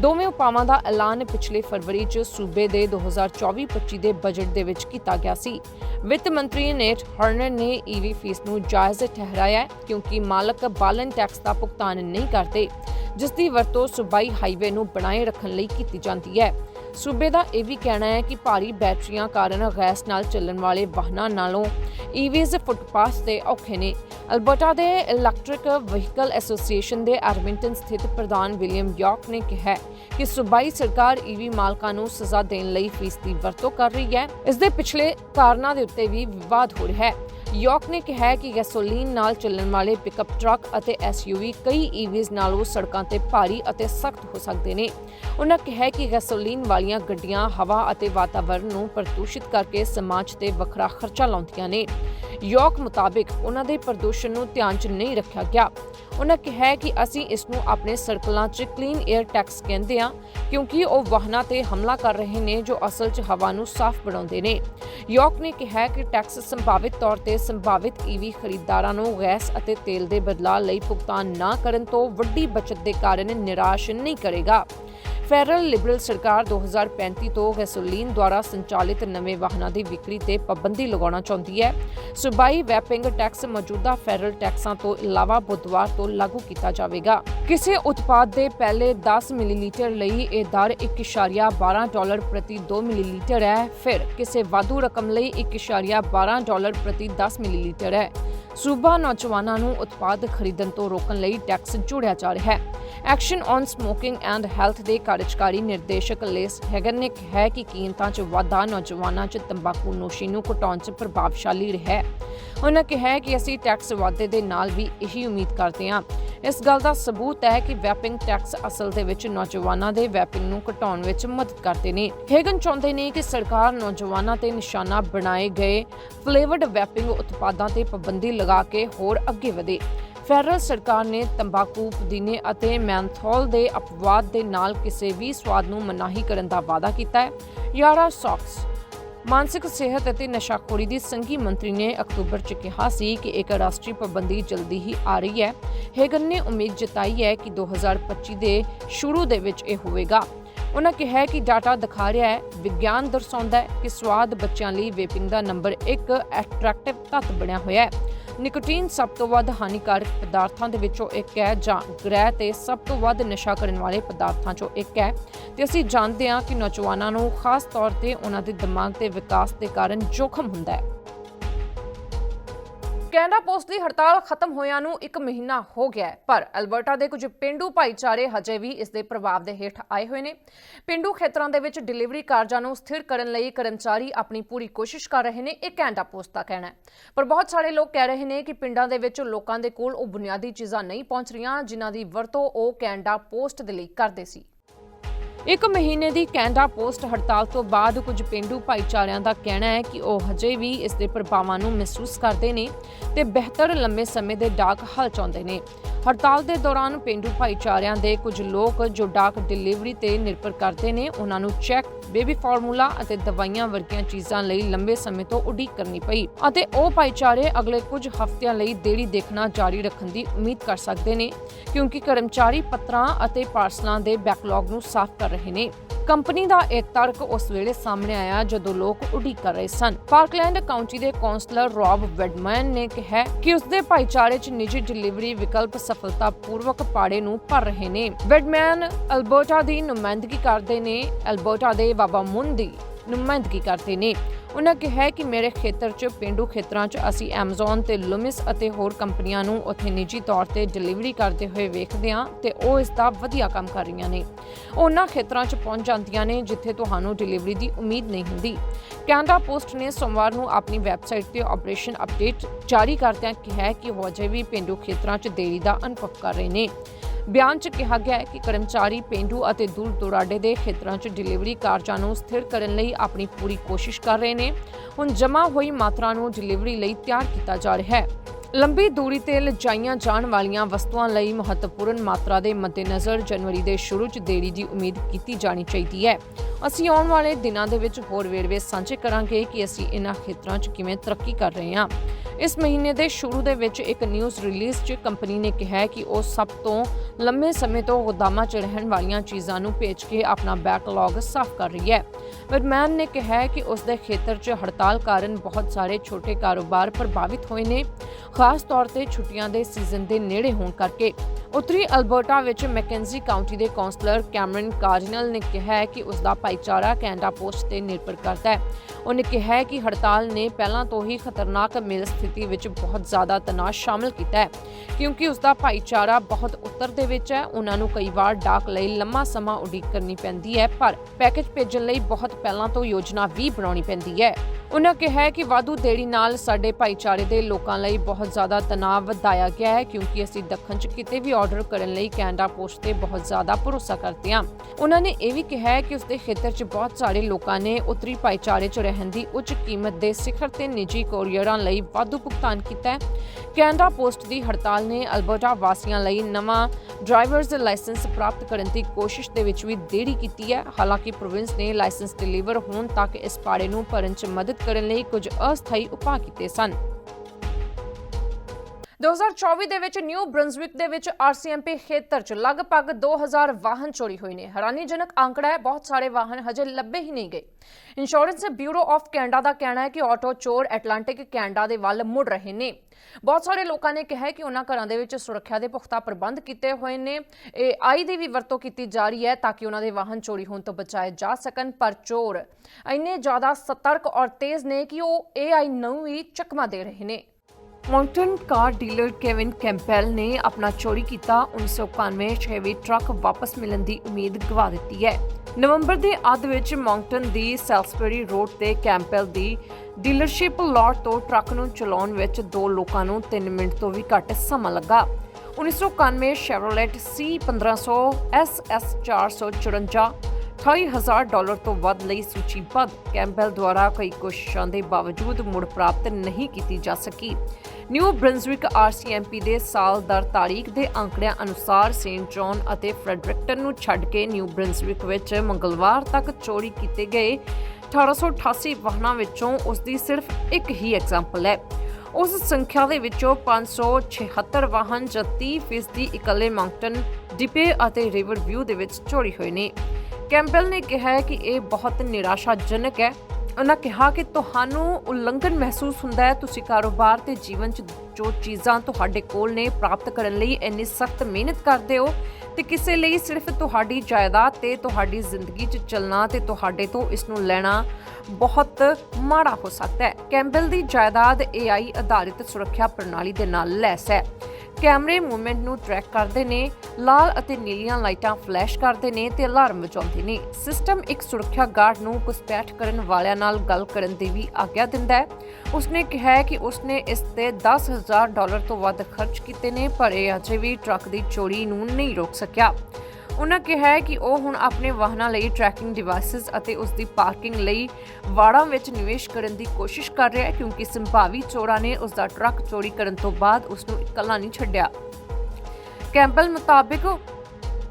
ਦੋਵੇਂ ਉਪਾਵਾਂ ਦਾ ਐਲਾਨ ਪਿਛਲੇ ਫਰਵਰੀ 'ਚ ਸੂਬੇ ਦੇ 2024-25 ਦੇ ਬਜਟ ਦੇ ਵਿੱਚ ਕੀਤਾ ਗਿਆ ਸੀ। ਵਿੱਤ ਮੰਤਰੀ ਨੇਟ ਹਰਨਰ ਨੇ ਈਵੀ ਫੀਸ ਨੂੰ ਜਾਇਜ਼ ਠਹਿਰਾਇਆ ਕਿਉਂਕਿ ਮਾਲਕ ਬਾਲਨ ਟੈਕਸ ਦਾ ਭੁਗਤਾਨ ਨਹੀਂ ਕਰਦੇ। ਜਿਸ ਦੀ ਵਰਤੋਂ ਸੂਬਾਈ ਹਾਈਵੇ ਨੂੰ ਬਣਾਏ ਰੱਖਣ ਲਈ ਕੀਤੀ ਜਾਂਦੀ ਹੈ। ਸੂਬੇ ਦਾ ਇਹ ਵੀ ਕਹਿਣਾ ਹੈ ਕਿ ਭਾਰੀ ਬੈਟਰੀਆਂ ਕਾਰਨ ਗੈਸ ਨਾਲ ਚੱਲਣ ਵਾਲੇ ਵਾਹਨਾਂ ਨਾਲੋਂ ਈਵੀਜ਼ ਫੁੱਟਪਾਥ ਤੇ ਔਖੇ ਨੇ। ਅਲਬਰਟਾ ਦੇ ਇਲੈਕਟ੍ਰਿਕ ਵਹੀਕਲ ਐਸੋਸੀਏਸ਼ਨ ਦੇ ਆਰਮਿੰਟਨ ਸਥਿਤ ਪ੍ਰਧਾਨ ਵਿਲੀਅਮ ਯਾਰਕ ਨੇ ਕਿਹਾ ਕਿ ਸੂਬਾਈ ਸਰਕਾਰ ਈਵੀ ਮਾਲਕਾਂ ਨੂੰ ਸਜ਼ਾ ਦੇਣ ਲਈ ਫੀਸ ਦੀ ਵਰਤੋਂ ਕਰ ਰਹੀ ਹੈ। ਇਸ ਦੇ ਪਿਛਲੇ ਕਾਰਨਾਂ ਦੇ ਉੱਤੇ ਵੀ ਵਿਵਾਦ ਹੋ ਰਿਹਾ ਹੈ। ਯਾਰਕ ਨੇ ਕਿਹਾ ਕਿ ਗੈਸੋਲੀਨ ਨਾਲ ਚੱਲਣ ਵਾਲੇ ਪਿਕਅਪ ਟਰੱਕ ਅਤੇ ਐਸਯੂਵੀ ਕਈ ਈਵੀਜ਼ ਨਾਲੋਂ ਸੜਕਾਂ ਤੇ ਭਾਰੀ ਅਤੇ ਸਖਤ ਹੋ ਸਕਦੇ ਨੇ। ਉਹਨਾਂ ਕਿਹਾ ਕਿ ਗੈਸੋਲੀਨ ਵਾਲੀਆਂ ਗੱਡੀਆਂ ਹਵਾ ਅਤੇ ਵਾਤਾਵਰਣ ਨੂੰ ਪ੍ਰਦੂਸ਼ਿਤ ਕਰਕੇ ਸਮਾਜ ਤੇ ਵੱਖਰਾ ਖਰਚਾ ਲਾਉਂਦੀਆਂ ਨੇ। ਯੋਕ ਮੁਤਾਬਿਕ ਉਹਨਾਂ ਦੇ ਪ੍ਰਦੂਸ਼ਣ ਨੂੰ ਧਿਆਨ 'ਚ ਨਹੀਂ ਰੱਖਿਆ ਗਿਆ। ਉਹਨਾਂ ਕਿਹਾ ਕਿ ਅਸੀਂ ਇਸ ਨੂੰ ਆਪਣੇ ਸਰਕਲਾਂ 'ਚ ਕਲੀਨ 에ਅਰ ਟੈਕਸ ਕਹਿੰਦੇ ਹਾਂ, ਕਿਉਂਕਿ ਉਹ ਵਾਹਨਾਂ ਤੇ ਹਮਲਾ ਕਰ ਰਹੇ ਨੇ ਜੋ ਅਸਲ 'ਚ ਹਵਾ ਨੂੰ ਸਾਫ਼ ਬਣਾਉਂਦੇ ਨੇ। ਯਾਰਕ ਨੇ ਕਿਹਾ ਕਿ ਟੈਕਸ ਸੰਭਾਵਿਤ ਤੌਰ ਤੇ ਸੰਭਾਵਿਤ ਈਵੀ ਖਰੀਦਦਾਰਾਂ ਨੂੰ ਗੈਸ ਅਤੇ ਤੇਲ ਦੇ ਬਦਲਾਅ ਲਈ ਭੁਗਤਾਨ ਨਾ ਕਰਨ ਤੋਂ ਵੱਡੀ ਬਚਤ ਦੇ ਕਾਰਨ ਨਿਰਾਸ਼ ਨਹੀਂ ਕਰੇਗਾ। ਫੈਡਰਲ ਲਿਬਰਲ ਸਰਕਾਰ 2035 ਤੋਂ ਗੈਸੋਲੀਨ ਦੁਆਰਾ ਸੰਚਾਲਿਤ ਨਵੇਂ ਵਾਹਨਾਂ ਦੀ ਵਿਕਰੀ ਤੇ ਪਾਬੰਦੀ ਲਗਾਉਣਾ ਚਾਹੁੰਦੀ ਹੈ। ਸੂਬਾਈ ਵੈਪਿੰਗ ਟੈਕਸ ਮੌਜੂਦਾ ਫੈਡਰਲ ਟੈਕਸਾਂ ਤੋਂ ਇਲਾਵਾ ਬੁੱਧਵਾਰ ਤੋਂ ਲਾਗੂ ਕੀਤਾ ਜਾਵੇਗਾ। ਕਿਸੇ ਉਤਪਾਦ ਦੇ ਪਹਿਲੇ 10 ਮਿਲੀਲੀਟਰ ਲਈ ਇਹ ਦਰ 1.12 ਡਾਲਰ ਪ੍ਰਤੀ 2 ਮਿਲੀਲੀਟਰ ਹੈ। ਫਿਰ ਕਿਸੇ ਵਾਧੂ ਰਕਮ ਲਈ 1.12 ਡਾਲਰ ਪ੍ਰਤੀ 10 ਮਿਲੀਲੀਟਰ ਹੈ। ਸੂਬਾ ਨੌਜਵਾਨਾਂ ਨੂੰ ਉਤਪਾਦ ਖਰੀਦਣ ਤੋਂ ਰੋਕਣ ਲਈ ਟੈਕਸ ਜੋੜਿਆ ਜਾ ਰਿਹਾ ਹੈ। Action on Smoking and Health ਦੇ ਕਾਰਜਕਾਰੀ ਨਿਰਦੇਸ਼ਕ ਲੇਸ ਹੈਗਨ ਨੇ ਕਿਹਾ ਹੈ ਕਿ ਕੀਮਤਾਂ 'ਚ ਵਾਧਾ ਨੌਜਵਾਨਾਂ 'ਚ ਤੰਬਾਕੂ ਨੋਸ਼ੀ ਨੂੰ ਘਟਾਉਣ 'ਚ ਪ੍ਰਭਾਵਸ਼ਾਲੀ ਰਿਹਾ ਹੈ। ਉਹਨਾਂ ਕਿਹਾ ਕਿ ਅਸੀਂ ਟੈਕਸ ਵਾਧੇ ਦੇ ਨਾਲ ਵੀ ਇਹੀ ਉਮੀਦ ਕਰਦੇ ਹਾਂ। ਇਸ ਗੱਲ ਦਾ ਸਬੂਤ ਹੈ ਕਿ ਵੈਪਿੰਗ ਟੈਕਸ ਅਸਲ ਦੇ ਵਿੱਚ ਨੌਜਵਾਨਾਂ ਦੇ ਵੈਪਿੰਗ ਨੂੰ ਘਟਾਉਣ ਵਿੱਚ ਮਦਦ ਕਰਦੇ ਨੇ। ਹੇਗਨ ਚਾਹੁੰਦੇ ਨੇ ਕਿ ਸਰਕਾਰ ਨੌਜਵਾਨਾਂ ਤੇ ਨਿਸ਼ਾਨਾ ਬਣਾਏ ਗਏ ਫਲੇਵਰਡ ਵੈਪਿੰਗ ਉਤਪਾਦਾਂ ਤੇ ਪਾਬੰਦੀ ਲਗਾ ਕੇ ਹੋਰ ਅੱਗੇ ਵਧੇ। ਫੈਡਰਲ ਸਰਕਾਰ ਨੇ ਤੰਬਾਕੂ, ਪੁਦੀਨੇ ਅਤੇ ਮੈਂਥੋਲ ਦੇ ਅਪਵਾਦ ਦੇ ਨਾਲ ਕਿਸੇ ਵੀ ਸਵਾਦ ਨੂੰ ਮਨਾਹੀ ਕਰਨ ਦਾ ਵਾਅਦਾ ਕੀਤਾ ਹੈ। ਯਾਰਾ ਸੌਕਸ ਮਾਨਸਿਕ ਸਿਹਤ ਅਤੇ ਨਸ਼ਾਖੋਰੀ ਦੀ ਸੰਘੀ ਮੰਤਰੀ ਨੇ ਅਕਤੂਬਰ 'ਚ ਕਿਹਾ ਸੀ ਕਿ ਇੱਕ ਰਾਸ਼ਟਰੀ ਪਾਬੰਦੀ ਜਲਦੀ ਹੀ ਆ ਰਹੀ ਹੈ। ਹੇਗਨ ਨੇ ਉਮੀਦ ਜਤਾਈ ਹੈ ਕਿ 2025 ਦੇ ਸ਼ੁਰੂ ਦੇ ਵਿੱਚ ਇਹ ਹੋਵੇਗਾ। ਉਹਨਾਂ ਕਿਹਾ ਕਿ ਡਾਟਾ ਦਿਖਾ ਰਿਹਾ ਹੈ, ਵਿਗਿਆਨ ਦਰਸਾਉਂਦਾ ਹੈ ਕਿ ਸਵਾਦ ਬੱਚਿਆਂ ਲਈ ਵੇਪਿੰਗ ਦਾ ਨੰਬਰ 1 ਅਟਰੈਕਟਿਵ ਤੱਤ ਬਣਿਆ ਹੋਇਆ ਹੈ। ਨਿਕੋਟੀਨ ਸਭ ਤੋਂ ਵੱਧ ਹਾਨੀਕਾਰਕ ਪਦਾਰਥਾਂ ਦੇ ਵਿੱਚੋਂ ਇੱਕ ਹੈ ਜਾਂ ਗ੍ਰਹਿ ਤੇ ਸਭ ਤੋਂ ਵੱਧ ਨਸ਼ਾ ਕਰਨ ਵਾਲੇ ਪਦਾਰਥਾਂ ਚੋਂ ਇੱਕ ਹੈ। ਤੇ ਅਸੀਂ ਜਾਣਦੇ ਹਾਂ ਕਿ ਨੌਜਵਾਨਾਂ ਨੂੰ ਖਾਸ ਤੌਰ ਤੇ ਉਹਨਾਂ ਦੇ ਦਿਮਾਗ ਦੇ ਵਿਕਾਸ ਦੇ ਕਾਰਨ ਜੋਖਮ ਹੁੰਦਾ ਹੈ। ਕੈਨੇਡਾ ਪੋਸਟ ਦੀ ਹੜਤਾਲ ਖਤਮ ਹੋਇਆਂ ਨੂੰ 1 ਮਹੀਨਾ ਹੋ ਗਿਆ ਹੈ, ਪਰ ਅਲਬਰਟਾ ਦੇ ਕੁਝ ਪਿੰਡੂ ਭਾਈਚਾਰੇ ਹਜੇ ਵੀ ਇਸ ਦੇ ਪ੍ਰਭਾਵ ਦੇ ਹੇਠ ਆਏ ਹੋਏ ਨੇ। ਪਿੰਡੂ ਖੇਤਰਾਂ ਦੇ ਵਿੱਚ ਡਿਲੀਵਰੀ ਕਾਰਜਾਂ ਨੂੰ ਸਥਿਰ ਕਰਨ ਲਈ ਕਰਮਚਾਰੀ ਆਪਣੀ ਪੂਰੀ ਕੋਸ਼ਿਸ਼ ਕਰ ਰਹੇ ਨੇ, ਇਹ ਕੈਨੇਡਾ ਪੋਸਟ ਦਾ ਕਹਿਣਾ ਹੈ। ਪਰ ਬਹੁਤ ਸਾਰੇ ਲੋਕ ਕਹਿ ਰਹੇ ਨੇ ਕਿ ਪਿੰਡਾਂ ਦੇ ਵਿੱਚ ਲੋਕਾਂ ਦੇ ਕੋਲ ਉਹ ਬੁਨਿਆਦੀ ਚੀਜ਼ਾਂ ਨਹੀਂ ਪਹੁੰਚ ਰਹੀਆਂ, ਜਿਨ੍ਹਾਂ ਦੀ ਵਰਤੋਂ ਉਹ ਕੈਨੇਡਾ ਪੋਸਟ ਦੇ ਲਈ ਕਰਦੇ ਸੀ। ਇੱਕ ਮਹੀਨੇ ਦੀ ਕੈਨੇਡਾ ਪੋਸਟ ਹੜਤਾਲ ਤੋਂ ਬਾਅਦ ਕੁਝ ਪਿੰਡੂ ਭਾਈਚਾਰਿਆਂ ਦਾ ਕਹਿਣਾ ਹੈ ਕਿ ਉਹ ਹਜੇ ਵੀ ਇਸ ਦੇ ਪ੍ਰਭਾਵਾਂ ਨੂੰ ਮਹਿਸੂਸ ਕਰਦੇ ਨੇ ਤੇ ਬਿਹਤਰ ਲੰਮੇ ਸਮੇਂ ਦੇ ਡਾਕ ਹਲ ਚਾਹੁੰਦੇ ਨੇ। ਹੜਤਾਲ ਦੇ ਦੌਰਾਨ ਪਿੰਡੂ ਭਾਈਚਾਰਿਆਂ ਦੇ ਕੁਝ ਲੋਕ ਜੋ ਡਾਕ ਡਿਲੀਵਰੀ ਤੇ ਨਿਰਭਰ ਕਰਦੇ ਨੇ, ਉਹਨਾਂ ਨੂੰ ਚੈੱਕ ਬੇਬੀ ਫਾਰਮੂਲਾ ਅਤੇ ਦਵਾਈਆਂ ਵਰਗੀਆਂ ਚੀਜ਼ਾਂ ਲਈ ਲੰਬੇ ਸਮੇਂ ਤੋਂ ਉਡੀਕ ਕਰਨੀ ਪਈ ਅਤੇ ਉਹ ਭਾਈਚਾਰੇ ਅਗਲੇ ਕੁਝ ਹਫ਼ਤਿਆਂ ਲਈ ਦੇਰੀ ਦੇਖਣਾ ਜਾਰੀ ਰੱਖਣ ਦੀ ਉਮੀਦ ਕਰ ਸਕਦੇ ਨੇ, ਕਿਉਂਕਿ ਕਰਮਚਾਰੀ ਪੱਤਰਾਂ ਅਤੇ ਪਾਰਸਲਾਂ ਦੇ ਬੈਕਲੌਗ ਨੂੰ ਸਾਫ਼ ਕਰ ਰਹੇ ਨੇ। ਕੰਪਨੀ ਦਾ ਇਹ ਤਰਕ ਉਸ ਵੇਲੇ ਸਾਹਮਣੇ ਆਇਆ ਜਦੋਂ ਲੋਕ ਉਡੀਕ ਕਰ ਰਹੇ ਸਨ। ਪਾਰਕਲੈਂਡ ਕਾਉਂਟੀ ਦੇ ਕਾਉਂਸਲਰ ਰੌਬ ਵੈਡਮੈਨ ਨੇ ਕਿਹਾ ਕਿ ਉਸ ਦੇ ਭਾਈਚਾਰੇ 'ਚ ਨਿੱਜੀ ਡਿਲੀਵਰੀ ਵਿਕਲਪ ਸਫਲਤਾਪੂਰਵਕ ਪਾੜੇ ਨੂੰ ਭਰ ਰਹੇ ਨੇ। ਵੈਡਮੈਨ ਅਲਬਰਟਾ ਦੀ ਨੁਮਾਇੰਦਗੀ ਕਰਦੇ ਨੇ ਅਲਬਰਟਾ ਦੇ ਵਾਬਾਮੁਨ ਦੀ। ਨੁਮਾਇੰਦਗੀ ਕਰਦੇ ਨੇ। ਉਹਨਾਂ ਕਿਹਾ ਕਿ ਮੇਰੇ ਖੇਤਰ 'ਚ, ਪਿੰਡੂ ਖੇਤਰਾਂ 'ਚ ਅਸੀਂ Amazon ਤੇ ਲੂਮਿਸ ਅਤੇ ਹੋਰ ਕੰਪਨੀਆਂ ਨੂੰ ਉੱਥੇ ਨਿੱਜੀ ਤੌਰ ਤੇ ਡਿਲੀਵਰੀ ਕਰਦੇ ਹੋਏ ਵੇਖਦੇ ਹਾਂ ਤੇ ਉਹ ਇਸ ਦਾ ਵਧੀਆ ਕੰਮ ਕਰ ਰਹੀਆਂ ਨੇ। ਉਹਨਾਂ ਖੇਤਰਾਂ 'ਚ ਪਹੁੰਚ ਜਾਂਦੀਆਂ ਨੇ ਜਿੱਥੇ ਤੁਹਾਨੂੰ ਡਿਲੀਵਰੀ ਦੀ ਉਮੀਦ ਨਹੀਂ ਹੁੰਦੀ। ਕੈਨੇਡਾ ਪੋਸਟ ਨੇ ਸੋਮਵਾਰ ਨੂੰ ਆਪਣੀ ਵੈਬਸਾਈਟ ਤੇ ਆਪਰੇਸ਼ਨ ਅਪਡੇਟ ਜਾਰੀ ਕਰਦਿਆਂ ਕਿਹਾ ਕਿ ਉਹ ਅਜੇ ਵੀ ਪਿੰਡੂ ਖੇਤਰਾਂ 'ਚ ਦੇਰੀ ਦਾ ਅਨੁਭਵ ਕਰ ਰਹੇ ਨੇ। ਬਿਆਨ 'ਚ ਕਿਹਾ ਗਿਆ ਹੈ ਕਿ ਕਰਮਚਾਰੀ ਪਿੰਡੂ ਅਤੇ ਦੂਰ ਦੁਰਾਡੇ ਦੇ ਖੇਤਰਾਂ 'ਚ ਡਿਲੀਵਰੀ ਕਾਰਜਾਂ ਨੂੰ ਸਥਿਰ ਕਰਨ ਲਈ ਆਪਣੀ ਪੂਰੀ ਕੋਸ਼ਿਸ਼ ਕਰ ਰਹੇ ਨੇ। ਹੁਣ ਜਮ੍ਹਾਂ ਹੋਈ ਮਾਤਰਾ ਨੂੰ ਡਿਲੀਵਰੀ ਲਈ ਤਿਆਰ ਕੀਤਾ ਜਾ ਰਿਹਾ ਹੈ। ਲੰਬੀ ਦੂਰੀ ਤੇ ਲਿਜਾਈਆਂ ਜਾਣ ਵਾਲੀਆਂ ਵਸਤੂਆਂ ਲਈ ਮਹੱਤਵਪੂਰਨ ਮਾਤਰਾ ਦੇ ਮੱਦੇਨਜ਼ਰ ਜਨਵਰੀ ਦੇ ਸ਼ੁਰੂ 'ਚ ਦੇਰੀ ਦੀ ਉਮੀਦ ਕੀਤੀ ਜਾਣੀ ਚਾਹੀਦੀ ਹੈ। ਅਸੀਂ ਆਉਣ ਵਾਲੇ ਦਿਨਾਂ ਦੇ ਵਿੱਚ ਹੋਰ ਵੇਰਵੇ ਸਾਂਝੇ ਕਰਾਂਗੇ ਕਿ ਅਸੀਂ ਇਹਨਾਂ ਖੇਤਰਾਂ 'ਚ ਕਿਵੇਂ ਤਰੱਕੀ ਕਰ ਰਹੇ ਹਾਂ। ਇਸ ਮਹੀਨੇ ਦੇ ਸ਼ੁਰੂ ਦੇ ਵਿੱਚ ਇੱਕ ਨਿਊਜ਼ ਰਿਲੀਜ਼ 'ਚ ਕੰਪਨੀ ਨੇ ਕਿਹਾ ਕਿ ਉਹ ਸਭ ਤੋਂ ਲੰਮੇ ਸਮੇਂ ਤੋਂ ਗੋਦਾਮਾਂ 'ਚ ਰਹਿਣ ਵਾਲੀਆਂ ਚੀਜ਼ਾਂ ਨੂੰ ਭੇਜ ਕੇ ਆਪਣਾ ਬੈਕਲੌਗ ਸਾਫ਼ ਕਰ ਰਹੀ ਹੈ। ਵਰਮੈਨ ਨੇ ਕਿਹਾ ਕਿ ਉਸ ਦੇ ਖੇਤਰ 'ਚ ਹੜਤਾਲ ਕਾਰਨ ਬਹੁਤ ਸਾਰੇ ਛੋਟੇ ਕਾਰੋਬਾਰ ਪ੍ਰਭਾਵਿਤ ਹੋਏ ਨੇ, ਖਾਸ ਤੌਰ ਤੇ ਛੁੱਟੀਆਂ ਦੇ ਸੀਜ਼ਨ ਦੇ ਨੇੜੇ ਹੋਣ ਕਰਕੇ। ਉੱਤਰੀ ਅਲਬਰਟਾ ਵਿੱਚ ਮੈਕੈਂਜੀ ਕਾਉਂਟੀ ਦੇ ਕਾਉਂਸਲਰ ਕੈਮਰਨ ਕਾਰਡੀਨਲ ਨੇ ਕਿਹਾ ਕਿ ਉਸ ਦਾ ਭਾਈਚਾਰਾ ਕੈਨੇਡਾ ਪੋਸਟ ਤੇ ਨਿਰਭਰ ਕਰਦਾ ਹੈ। ਉਹਨੇ ਕਿਹਾ ਕਿ ਹੜਤਾਲ ਨੇ ਪਹਿਲਾਂ ਤੋਂ ਹੀ ਖਤਰਨਾਕ ਮੇਲ ਸਥਿਤੀ ਵਿੱਚ ਬਹੁਤ ਜ਼ਿਆਦਾ ਤਣਾਅ ਸ਼ਾਮਲ ਕੀਤਾ ਹੈ, ਕਿਉਂਕਿ ਉਸ ਦਾ ਭਾਈਚਾਰਾ ਬਹੁਤ ਉੱਤਰ ਦੇ ਵਿੱਚ ਹੈ। ਉਹਨਾਂ ਨੂੰ ਕਈ ਵਾਰ ਡਾਕ ਲਈ ਲੰਮਾ ਸਮਾਂ ਉਡੀਕ ਕਰਨੀ ਪੈਂਦੀ ਹੈ, ਪਰ ਪੈਕੇਜ ਭੇਜਣ ਲਈ ਬਹੁਤ ਪਹਿਲਾਂ ਤੋਂ ਯੋਜਨਾ ਵੀ ਬਣਾਉਣੀ ਪੈਂਦੀ ਹੈ। ਉਹਨਾਂ ਕਿਹਾ ਹੈ ਕਿ ਵਾਧੂ ਦੇਰੀ ਨਾਲ ਸਾਡੇ ਭਾਈਚਾਰੇ ਦੇ ਲੋਕਾਂ ਲਈ ਬਹੁਤ ਜ਼ਿਆਦਾ ਤਣਾਅ ਵਧਾਇਆ ਗਿਆ ਹੈ, ਕਿਉਂਕਿ ਅਸੀਂ ਦੱਖਣ 'ਚ ਕਿਤੇ ਵੀ ਆਰਡਰ ਕਰਨ ਲਈ ਕੈਨੇਡਾ ਪੋਸਟ ਤੇ ਬਹੁਤ ਜ਼ਿਆਦਾ ਭਰੋਸਾ ਕਰਦੇ ਹਾਂ। ਉਹਨਾਂ ਨੇ ਇਹ ਵੀ ਕਿਹਾ ਕਿ ਉਸਦੇ ਖੇਤਰ 'ਚ ਬਹੁਤ ਸਾਰੇ ਲੋਕਾਂ ਨੇ ਉੱਤਰੀ ਭਾਈਚਾਰੇ 'ਚ ਰਹਿਣ ਦੀ ਉੱਚ ਕੀਮਤ ਦੇ ਸਿਖਰ ਤੇ ਨਿੱਜੀ ਕੋਰੀਅਰਾਂ ਲਈ ਵਾਧੂ ਭੁਗਤਾਨ ਕੀਤਾ ਹੈ। ਕੈਨੇਡਾ ਪੋਸਟ ਦੀ ਹੜਤਾਲ ਨੇ ਅਲਬਰਟਾ ਵਾਸੀਆਂ ਲਈ ਨਵਾਂ ਡਰਾਈਵਰਜ਼ ਲਾਇਸੈਂਸ ਪ੍ਰਾਪਤ ਕਰਨ ਦੀ ਕੋਸ਼ਿਸ਼ ਦੇ ਵਿੱਚ ਵੀ ਦੇਰੀ ਕੀਤੀ ਹੈ। ਹਾਲਾਂਕਿ ਪ੍ਰੋਵਿੰਸ ਨੇ ਲਾਇਸੈਂਸ ਡਿਲੀਵਰ ਹੋਣ ਤੱਕ ਇਸ ਪਾੜੇ ਨੂੰ ਭਰਨ 'ਚ ਮਦਦ ਕਰਨ ਲਈ ਕੁਝ ਅਸਥਾਈ ਉਪਾਅ ਕੀਤੇ ਸਨ। 2024 ਦੇ ਵਿੱਚ ਨਿਊ ਬ੍ਰੰਜ਼ਵਿਕ ਦੇ ਵਿੱਚ ਆਰਸੀਐਮਪੀ ਖੇਤਰ 'ਚ ਲਗਭਗ 2000 ਵਾਹਨ ਚੋਰੀ ਹੋਏ ਨੇ। ਹੈਰਾਨੀਜਨਕ ਅੰਕੜਾ ਹੈ, ਬਹੁਤ ਸਾਰੇ ਵਾਹਨ ਹਜੇ ਲੱਭੇ ਹੀ ਨਹੀਂ ਗਏ। ਇੰਸ਼ੋਰੈਂਸ ਬਿਊਰੋ ਆਫ ਕੈਨੇਡਾ ਦਾ ਕਹਿਣਾ ਹੈ ਕਿ ਆਟੋ ਚੋਰ ਐਟਲਾਂਟਿਕ ਕੈਨੇਡਾ ਦੇ ਵੱਲ ਮੁੜ ਰਹੇ ਨੇ। ਬਹੁਤ ਸਾਰੇ ਲੋਕਾਂ ਨੇ ਕਿਹਾ ਕਿ ਉਹਨਾਂ ਘਰਾਂ ਦੇ ਵਿੱਚ ਸੁਰੱਖਿਆ ਦੇ ਪੁਖਤਾ ਪ੍ਰਬੰਧ ਕੀਤੇ ਹੋਏ ਨੇ। ਇਹ ਆਈ ਦੀ ਵੀ ਵਰਤੋਂ ਕੀਤੀ ਜਾ ਰਹੀ ਹੈ ਤਾਂ ਕਿ ਉਹਨਾਂ ਦੇ ਵਾਹਨ ਚੋਰੀ ਹੋਣ ਤੋਂ ਬਚਾਏ ਜਾ ਸਕਣ, ਪਰ ਚੋਰ ਇੰਨੇ ਜ਼ਿਆਦਾ ਸਤਰਕ ਔਰ ਤੇਜ਼ ਨੇ ਕਿ ਉਹ AI ਨੂੰ ਹੀ ਚਕਮਾ ਦੇ ਰਹੇ ਨੇ। ਮੌਂਟਨ ਕਾਰ ਡੀਲਰ ਕੇਵਿਨ ਕੈਂਪੈਲ ਨੇ ਆਪਣਾ ਚੋਰੀ ਕੀਤਾ। 1991 ਸ਼ੈਵੀ ਟਰੱਕ ਵਾਪਸ ਮਿਲਣ ਦੀ ਉਮੀਦ ਗਵਾ ਦਿੱਤੀ ਹੈ। ਨਵੰਬਰ ਦੇ ਅੱਧ ਵਿੱਚ ਮੌਂਟਨ ਦੀ ਸੈਲਸਬਰੀ ਰੋਡ ਤੇ ਕੈਂਪੈਲ ਦੀ ਡੀਲਰਸ਼ਿਪ ਲਾਟ ਤੋਂ ਟਰੱਕ ਨੂੰ ਚਲਾਉਣ ਵਿੱਚ ਦੋ ਲੋਕਾਂ ਨੂੰ 3 ਮਿੰਟ ਤੋਂ ਵੀ ਘੱਟ ਸਮਾਂ ਲੱਗਾ। 1991 ਸ਼ੈਵਰੋਲੇਟ C1500 SS 454 28000 ਡਾਲਰ ਤੋਂ ਵੱਧ ਲਈ ਸੂਚੀਬੱਧ। ਕੈਂਪਬੈਲ ਦੁਆਰਾ ਕਈ ਕੋਸ਼ਿਸ਼ਾਂ ਦੇ ਬਾਵਜੂਦ ਮੁੜ ਪ੍ਰਾਪਤ ਨਹੀਂ ਕੀਤੀ ਜਾ ਸਕੀ। ਨਿਊ ਬ੍ਰਿੰਜ਼ਵਿਕ ਆਰਸੀਐਮਪੀ ਦੇ ਸਾਲ ਦਰ ਤਾਰੀਖ ਦੇ ਅੰਕੜਿਆਂ ਅਨੁਸਾਰ ਸੇਂਟ ਜੌਨ ਅਤੇ ਫ੍ਰੈਡਰਿਕਟਨ ਨੂੰ ਛੱਡ ਕੇ ਨਿਊ ਬ੍ਰਿੰਸਵਿਕ ਵਿੱਚ ਮੰਗਲਵਾਰ ਤੱਕ ਚੋਰੀ ਕੀਤੇ ਗਏ 1888 ਵਾਹਨਾਂ ਵਿੱਚੋਂ ਉਸ ਦੀ ਸਿਰਫ ਇੱਕ ਹੀ ਐਗਜ਼ਾਮਪਲ ਹੈ। ਉਸ ਸੰਖਿਆ ਦੇ ਵਿੱਚੋਂ 576 ਵਾਹਨ ਜਾਂ 30% ਇਕੱਲੇ ਮਾਊਂਟਨ, ਡਿਪੇ ਅਤੇ ਰਿਵਰ ਵਿਊ ਦੇ ਵਿੱਚ ਚੋਰੀ ਹੋਏ ਨੇ। ਕੈਂਪਲ ਨੇ ਕਿਹਾ ਹੈ ਕਿ ਇਹ ਬਹੁਤ ਨਿਰਾਸ਼ਾਜਨਕ ਹੈ। ਉਹਨਾਂ ਕਿਹਾ ਕਿ ਤੁਹਾਨੂੰ ਉਲੰਘਣ ਮਹਿਸੂਸ ਹੁੰਦਾ ਹੈ, ਤੁਸੀਂ ਕਾਰੋਬਾਰ ਤੇ ਜੀਵਨ 'ਚ ਜੋ ਚੀਜ਼ਾਂ ਤੁਹਾਡੇ ਕੋਲ ਨੇ ਪ੍ਰਾਪਤ ਕਰਨ ਲਈ ਇੰਨੀ ਸਖਤ ਮਿਹਨਤ ਕਰਦੇ ਹੋ ਤੇ ਕਿਸੇ ਲਈ ਸਿਰਫ ਤੁਹਾਡੀ ਜਾਇਦਾਦ ਤੇ ਤੁਹਾਡੀ ਜ਼ਿੰਦਗੀ 'ਚ ਚੱਲਣਾ ਤੇ ਤੁਹਾਡੇ ਤੋਂ ਇਸ ਨੂੰ ਲੈਣਾ ਬਹੁਤ ਮਾੜਾ ਹੋ ਸਕਦਾ ਹੈ। ਕੈਂਪਬੈਲ ਦੀ ਜਾਇਦਾਦ AI ਆਧਾਰਿਤ ਸੁਰੱਖਿਆ ਪ੍ਰਣਾਲੀ ਦੇ ਨਾਲ ਲੈਸ ਹੈ। ਕੈਮਰੇ ਮੂਵਮੈਂਟ ਨੂੰ ਟਰੈਕ ਕਰਦੇ ਨੇ, ਲਾਲ ਅਤੇ ਨੀਲੀਆਂ ਲਾਈਟਾਂ ਫਲੈਸ਼ ਕਰਦੇ ਨੇ ਤੇ ਅਲਾਰਮ ਵਜਾਉਂਦੇ ਨੇ। ਸਿਸਟਮ ਇੱਕ ਸੁਰੱਖਿਆ ਗਾਰਡ ਨੂੰ ਘੁਸਪੈਠ ਕਰਨ ਵਾਲਿਆਂ ਨਾਲ ਗੱਲ ਕਰਨ ਦੀ ਵੀ ਆਗਿਆ ਦਿੰਦਾ ਹੈ। ਉਸਨੇ ਕਿਹਾ ਹੈ ਕਿ ਉਸਨੇ ਇਸ ਤੇ 10000 ਡਾਲਰ ਤੋਂ ਵੱਧ ਖਰਚ ਕੀਤੇ ਨੇ, ਪਰ ਇਹ ਅਜੇ ਵੀ ਟਰੱਕ ਦੀ ਚੋਰੀ ਨੂੰ ਨਹੀਂ ਰੋਕ ਸਕਿਆ। ਉਹਨਾਂ ਕਿਹਾ ਕਿ ਉਹ ਹੁਣ ਆਪਣੇ ਵਾਹਨਾਂ ਲਈ ਟਰੈਕਿੰਗ ਡਿਵਾਈਸਸ ਅਤੇ ਉਸ ਦੀ ਪਾਰਕਿੰਗ ਲਈ ਵਾੜਾਂ ਵਿੱਚ ਨਿਵੇਸ਼ ਕਰਨ ਦੀ ਕੋਸ਼ਿਸ਼ ਕਰ ਰਿਹਾ ਹੈ, ਕਿਉਂਕਿ ਸੰਭਾਵੀ ਚੋਰਾਂ ਨੇ ਉਸ ਦਾ ਟਰੱਕ ਚੋਰੀ ਕਰਨ ਤੋਂ ਬਾਅਦ ਉਸ ਨੂੰ ਇਕੱਲਾ ਨਹੀਂ ਛੱਡਿਆ। ਕੈਂਪਲ ਮੁਤਾਬਿਕ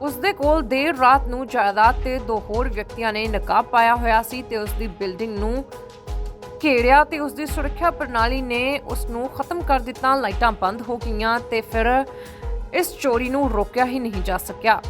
ਉਸ ਦੇ ਕੋਲ ਦੇਰ ਰਾਤ ਨੂੰ ਜਾਇਦਾਦ ਤੇ ਦੋ ਹੋਰ ਵਿਅਕਤੀਆਂ ਨੇ ਨਕਾਬ ਪਾਇਆ ਹੋਇਆ ਸੀ ਤੇ ਉਸ ਦੀ ਬਿਲਡਿੰਗ ਨੂੰ ਘੇੜਿਆ ਤੇ ਉਸ ਦੀ ਸੁਰੱਖਿਆ ਪ੍ਰਣਾਲੀ ਨੇ ਉਸ ਨੂੰ ਖਤਮ ਕਰ ਦਿੱਤਾ। ਲਾਈਟਾਂ ਬੰਦ ਹੋ ਗਈਆਂ ਤੇ ਫਿਰ ਇਸ ਚੋਰੀ ਨੂੰ ਰੋਕਿਆ ਹੀ ਨਹੀਂ ਜਾ ਸਕਿਆ।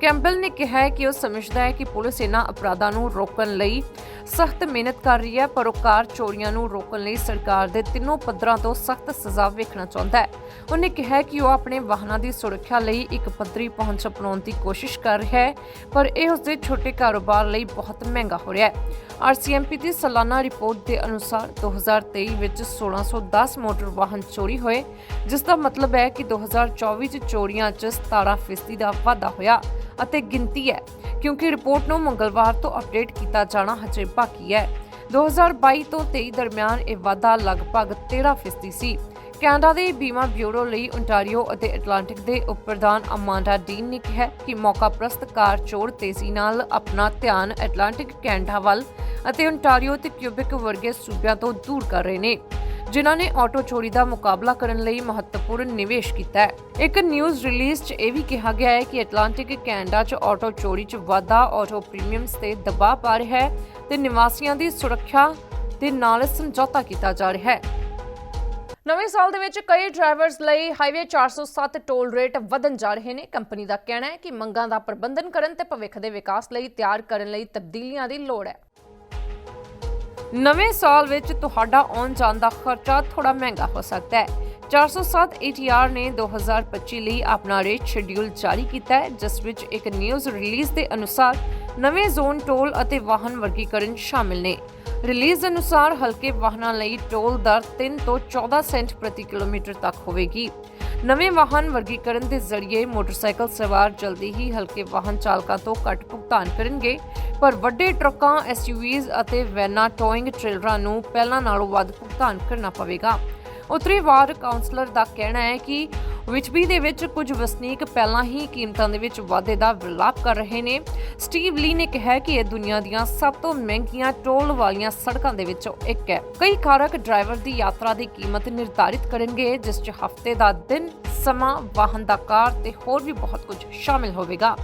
ਕੈਂਪਬੈਲ ਨੇ ਕਿਹਾ ਹੈ ਕਿ ਉਹ ਸਮਝਦਾ ਹੈ ਕਿ ਪੁਲਿਸ ਇਹਨਾਂ ਅਪਰਾਧਾਂ ਨੂੰ ਰੋਕਣ ਲਈ ਸਖਤ ਮਿਹਨਤ ਕਰ ਰਹੀ ਹੈ, ਪਰ ਉਹ ਕਾਰ ਚੋਰੀਆਂ ਨੂੰ ਰੋਕਣ ਲਈ ਸਰਕਾਰ ਦੇ ਤਿੰਨੋਂ ਪੱਧਰਾਂ ਤੋਂ ਸਖਤ ਸਜ਼ਾ ਵੇਖਣਾ ਚਾਹੁੰਦਾ ਹੈ। ਉਹਨੇ ਕਿਹਾ ਕਿ ਉਹ ਆਪਣੇ ਵਾਹਨਾਂ ਦੀ ਸੁਰੱਖਿਆ ਲਈ ਇੱਕ ਪੱਧਰੀ ਪਹੁੰਚ ਅਪਣਾਉਣ ਦੀ ਕੋਸ਼ਿਸ਼ ਕਰ ਰਿਹਾ ਹੈ, ਪਰ ਇਹ ਉਸਦੇ ਛੋਟੇ ਕਾਰੋਬਾਰ ਲਈ ਬਹੁਤ ਮਹਿੰਗਾ ਹੋ ਰਿਹਾ ਹੈ। ਆਰਸੀਐਮਪੀ ਦੀ ਸਾਲਾਨਾ ਰਿਪੋਰਟ ਦੇ ਅਨੁਸਾਰ 2023 ਵਿੱਚ 1610 ਮੋਟਰ ਵਾਹਨ ਚੋਰੀ ਹੋਏ, ਜਿਸ ਦਾ ਮਤਲਬ ਹੈ ਕਿ 2024 ਚ ਚੋਰੀਆਂ 'ਚ 17% ਦਾ ਵਾਧਾ ਹੋਇਆ ਅਤੇ ਗਿਣਤੀ ਹੈ, ਕਿਉਂਕਿ ਰਿਪੋਰਟ ਨੂੰ ਮੰਗਲਵਾਰ ਤੋਂ ਅਪਡੇਟ ਕੀਤਾ ਜਾਣਾ ਹਜੇ ਬਾਕੀ ਹੈ। 2022 ਤੋਂ 23 ਦਰਮਿਆਨ ਇਹ ਵਾਧਾ ਲਗਭਗ 13% ਸੀ। ਕੈਨੇਡਾ ਦੇ ਬੀਮਾ ਬਿਊਰੋ ਲਈ ਓਨਟਾਰੀਓ ਅਤੇ ਐਟਲਾਂਟਿਕ ਦੇ ਉਪ ਪ੍ਰਧਾਨ ਅਮਾਂਡਾ ਡੀਨ ਨੇ ਕਿਹਾ ਕਿ ਮੌਕਾ ਪ੍ਰਸਤ ਕਾਰ ਚੋਰ ਤੇਜ਼ੀ ਨਾਲ ਆਪਣਾ ਧਿਆਨ ਐਟਲਾਂਟਿਕ ਕੈਨੇਡਾ ਵੱਲ ਅਤੇ ontario ਤੇ ਕਿਊਬਿਕ ਵਰਗੇ ਸੂਬਿਆਂ ਤੋਂ ਦੂਰ ਕਰ ਰਹੇ ਨੇ। ਜਿਨ੍ਹਾਂ ਨੇ ਆਟੋ ਚੋਰੀ ਦਾ ਮੁਕਾਬਲਾ ਕਰਨ ਲਈ ਮਹੱਤਵਪੂਰਨ ਨਿਵੇਸ਼ ਕੀਤਾ ਹੈ। ਇੱਕ ਨਿਊਜ਼ ਰਿਲੀਜ਼ 'ਚ ਇਹ ਵੀ ਕਿਹਾ ਗਿਆ ਹੈ ਕਿ ਐਟਲਾਂਟਿਕ ਕੈਨੇਡਾ 'ਚ ਆਟੋ ਚੋਰੀ 'ਚ ਵਾਧਾ ਆਟੋ ਪ੍ਰੀਮੀਅਮਸ ਤੇ ਦਬਾਅ ਪਾ ਰਿਹਾ ਹੈ ਤੇ ਨਿਵਾਸੀਆਂ ਦੀ ਸੁਰੱਖਿਆ ਦੇ ਨਾਲ ਸਮਝੌਤਾ ਕੀਤਾ ਜਾ ਰਿਹਾ ਹੈ। ਨਵੇਂ ਸਾਲ ਦੇ ਵਿੱਚ ਕਈ ਡਰਾਈਵਰਸ ਲਈ ਹਾਈਵੇ 407 ਟੋਲ ਰੇਟ ਵਧਣ ਜਾ ਰਹੇ ਨੇ। ਕੰਪਨੀ ਦਾ ਕਹਿਣਾ ਹੈ ਕਿ ਮੰਗਾਂ ਦਾ ਪ੍ਰਬੰਧਨ ਕਰਨ ਤੇ ਭਵਿੱਖ ਦੇ ਵਿਕਾਸ ਲਈ ਤਿਆਰ ਕਰਨ ਲਈ ਤਬਦੀਲੀਆਂ ਦੀ ਲੋੜ ਹੈ। ਨਵੇਂ ਸਾਲ ਵਿੱਚ ਤੁਹਾਡਾ ਆਉਣ ਜਾਣ ਦਾ ਖਰਚਾ ਥੋੜਾ ਮਹਿੰਗਾ ਹੋ ਸਕਦਾ ਹੈ। 407 ATR ਨੇ 2025 ਲਈ ਆਪਣਾ ਰੇਟ ਸ਼ੈਡਿਊਲ ਜਾਰੀ ਕੀਤਾ ਹੈ, ਜਿਸ ਵਿੱਚ ਇੱਕ ਨਿਊਜ਼ ਰਿਲੀਜ਼ ਦੇ ਅਨੁਸਾਰ ਨਵੇਂ ਜ਼ੋਨ ਟੋਲ ਅਤੇ ਵਾਹਨ ਵਰਗੀਕਰਨ ਸ਼ਾਮਿਲ ਨੇ। ਰਿਲੀਜ਼ ਅਨੁਸਾਰ ਹਲਕੇ ਵਾਹਨਾਂ ਲਈ ਟੋਲ ਦਰ 3 ਤੋਂ 14 ਸੈਂਟ ਪ੍ਰਤੀ ਕਿਲੋਮੀਟਰ ਤੱਕ ਹੋਵੇਗੀ। ਨਵੇਂ ਵਾਹਨ ਵਰਗੀਕਰਨ ਦੇ ਜ਼ਰੀਏ ਮੋਟਰਸਾਈਕਲ ਸਵਾਰ ਜਲਦੀ ਹੀ ਹਲਕੇ ਵਾਹਨ ਚਾਲਕਾਂ ਤੋਂ ਘੱਟ ਭੁਗਤਾਨ ਕਰਨਗੇ। ਪਰ ਵੱਡੇ ਟਰੱਕਾਂ ਐਸਯੂਵੀਜ਼ ਅਤੇ ਵੈਨਾਂ ਟੋਇੰਗ ਟ੍ਰੇਲਰਾਂ ਨੂੰ ਪਹਿਲਾਂ ਨਾਲੋਂ ਵੱਧ ਭੁਗਤਾਨ ਕਰਨਾ ਪਵੇਗਾ। ਉੱਤਰੀ ਵਾਰ ਕਾਉਂਸਲਰ ਦਾ ਕਹਿਣਾ ਹੈ ਕਿ ਵਿਚਬੀ ਦੇ ਵਿੱਚ ਕੁਝ ਵਸਨੀਕ ਪਹਿਲਾਂ ਹੀ ਕੀਮਤਾਂ ਦੇ ਵਿੱਚ ਵਾਧੇ ਦਾ ਵਿਲਾਪ ਕਰ ਰਹੇ ਨੇ। ਸਟੀਵ ਲੀ ਨੇ ਕਿਹਾ ਕਿ ਇਹ ਦੁਨੀਆ ਦੀਆਂ ਸਭ ਤੋਂ ਮਹਿੰਗੀਆਂ ਟੋਲ ਵਾਲੀਆਂ ਸੜਕਾਂ ਦੇ ਵਿੱਚੋਂ ਇੱਕ ਹੈ। ਕਈ ਕਾਰਕ ਡਰਾਈਵਰ ਦੀ ਯਾਤਰਾ ਦੀ ਕੀਮਤ ਨਿਰਧਾਰਿਤ ਕਰਨਗੇ, ਜਿਸ 'ਚ ਹਫ਼ਤੇ ਦਾ ਦਿਨ, ਸਮਾਂ, ਵਾਹਨ ਦਾ ਕਾਰ ਤੇ ਹੋਰ ਵੀ ਬਹੁਤ ਕੁਝ ਸ਼ਾਮਿਲ ਹੋਵੇਗਾ।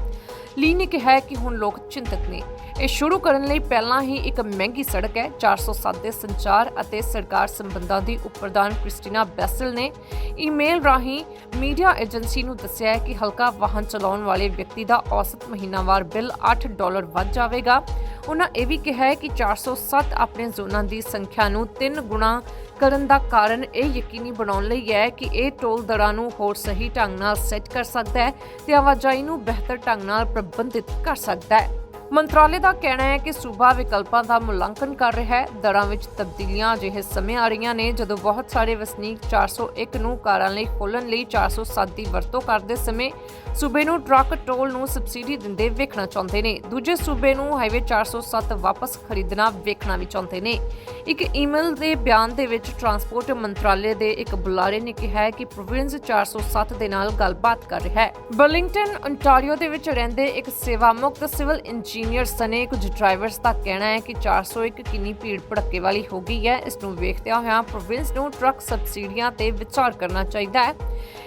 ਲੀ ਨੇ ਕਿਹਾ ਕਿ ਹੁਣ ਲੋਕ ਚਿੰਤਤ ਨੇ। ਇਹ ਸ਼ੁਰੂ ਕਰਨ ਲਈ ਪਹਿਲਾਂ ਹੀ ਇੱਕ ਮਹਿੰਗੀ ਸੜਕ ਹੈ। 407 ਦੇ ਸੰਚਾਰ ਅਤੇ ਸਰਕਾਰ ਸੰਬੰਧਾਂ ਦੀ ਉਪ ਪ੍ਰਧਾਨ ਕ੍ਰਿਸਟੀਨਾ ਬੈਸਲ ਨੇ ਈਮੇਲ ਰਾਹੀਂ ਮੀਡੀਆ ਏਜੰਸੀ ਨੂੰ ਦੱਸਿਆ ਹੈ ਕਿ ਹਲਕਾ ਵਾਹਨ ਚਲਾਉਣ ਵਾਲੇ ਵਿਅਕਤੀ ਦਾ ਔਸਤ ਮਹੀਨਾਵਾਰ ਬਿੱਲ 8 ਡਾਲਰ ਵੱਧ ਜਾਵੇਗਾ। ਉਹਨਾਂ ਇਹ ਵੀ ਕਿਹਾ ਹੈ ਕਿ 407 ਆਪਣੇ ਜ਼ੋਨਾਂ ਦੀ ਸੰਖਿਆ ਨੂੰ 3 ਗੁਣਾ ਕਰਨ ਦਾ ਕਾਰਨ ਇਹ ਯਕੀਨੀ ਬਣਾਉਣ ਲਈ ਹੈ ਕਿ ਇਹ ਟੋਲ ਦਰਾਂ ਨੂੰ ਹੋਰ ਸਹੀ ਢੰਗ ਨਾਲ ਸੈੱਟ ਕਰ ਸਕਦਾ ਹੈ ਤੇ ਆਵਾਜਾਈ ਨੂੰ ਬਿਹਤਰ ਢੰਗ ਨਾਲ ਪ੍ਰਬੰਧਿਤ ਕਰ ਸਕਦਾ ਹੈ। ਮੰਤਰਾਲੇ ਦਾ ਕਹਿਣਾ ਹੈ ਕਿ ਸੂਬਾ ਵਿਕਲਪਾਂ ਦਾ ਮੁਲਾਂਕਣ ਕਰ ਰਿਹਾ ਹੈ। ਦਰਾਂ ਵਿੱਚ ਤਬਦੀਲੀਆਂ ਅਜਿਹੇ ਸਮੇਂ ਆ ਰਹੀਆਂ ਨੇ, ਜਦੋਂ ਬਹੁਤ ਸਾਰੇ ਵਸਨੀਕ 401 ਨੂੰ ਕਾਰਾਂ ਲਈ ਖੋਲ੍ਹਣ ਲਈ 407 ਦੀ ਵਰਤੋਂ ਕਰਦੇ ਸਮੇਂ ਸੂਬੇ ਨੂੰ ਟਰੱਕ ਟੋਲ ਨੂੰ ਸਬਸਿਡੀ ਦਿੰਦੇ ਵੇਖਣਾ ਚਾਹੁੰਦੇ ਨੇ। ਦੂਜੇ ਸੂਬੇ ਨੂੰ ਹਾਈਵੇ 407 ਵਾਪਸ ਖਰੀਦਣਾ ਵੇਖਣਾ ਵੀ ਚਾਹੁੰਦੇ ਨੇ। ਇੱਕ ਈਮੇਲ ਦੇ ਬਿਆਨ ਦੇ ਵਿੱਚ ਟਰਾਂਸਪੋਰਟ ਮੰਤਰਾਲੇ ਦੇ ਇੱਕ ਬੁਲਾਰੇ ਨੇ ਕਿਹਾ ਹੈ ਕਿ ਪ੍ਰੋਵਿੰਸ 407 ਦੇ ਨਾਲ ਗੱਲਬਾਤ ਕਰ ਰਿਹਾ ਹੈ। ਬਰਲਿੰਗਟਨ ontario ਦੇ ਵਿੱਚ ਰਹਿੰਦੇ ਇੱਕ ਸੇਵਾ ਮੁਕਤ ਸਿਵਲ ਇੰਜੀਨੀਅਰ ਸਨੇ ਕੁਝ ਡਰਾਈਵਰਸ ਦਾ ਕਹਿਣਾ ਹੈ ਕਿ 401 ਕਿੰਨੀ ਭੀੜ ਭੜੱਕੇ ਵਾਲੀ ਹੋ ਗਈ ਹੈ। ਇਸ ਨੂੰ ਵੇਖਦਿਆਂ ਹੋਇਆਂ ਪ੍ਰੋਵਿੰਸ ਨੂੰ ਟਰੱਕ ਸਬਸਿਡੀਆਂ ਤੇ ਵਿਚਾਰ ਕਰਨਾ ਚਾਹੀਦਾ ਹੈ।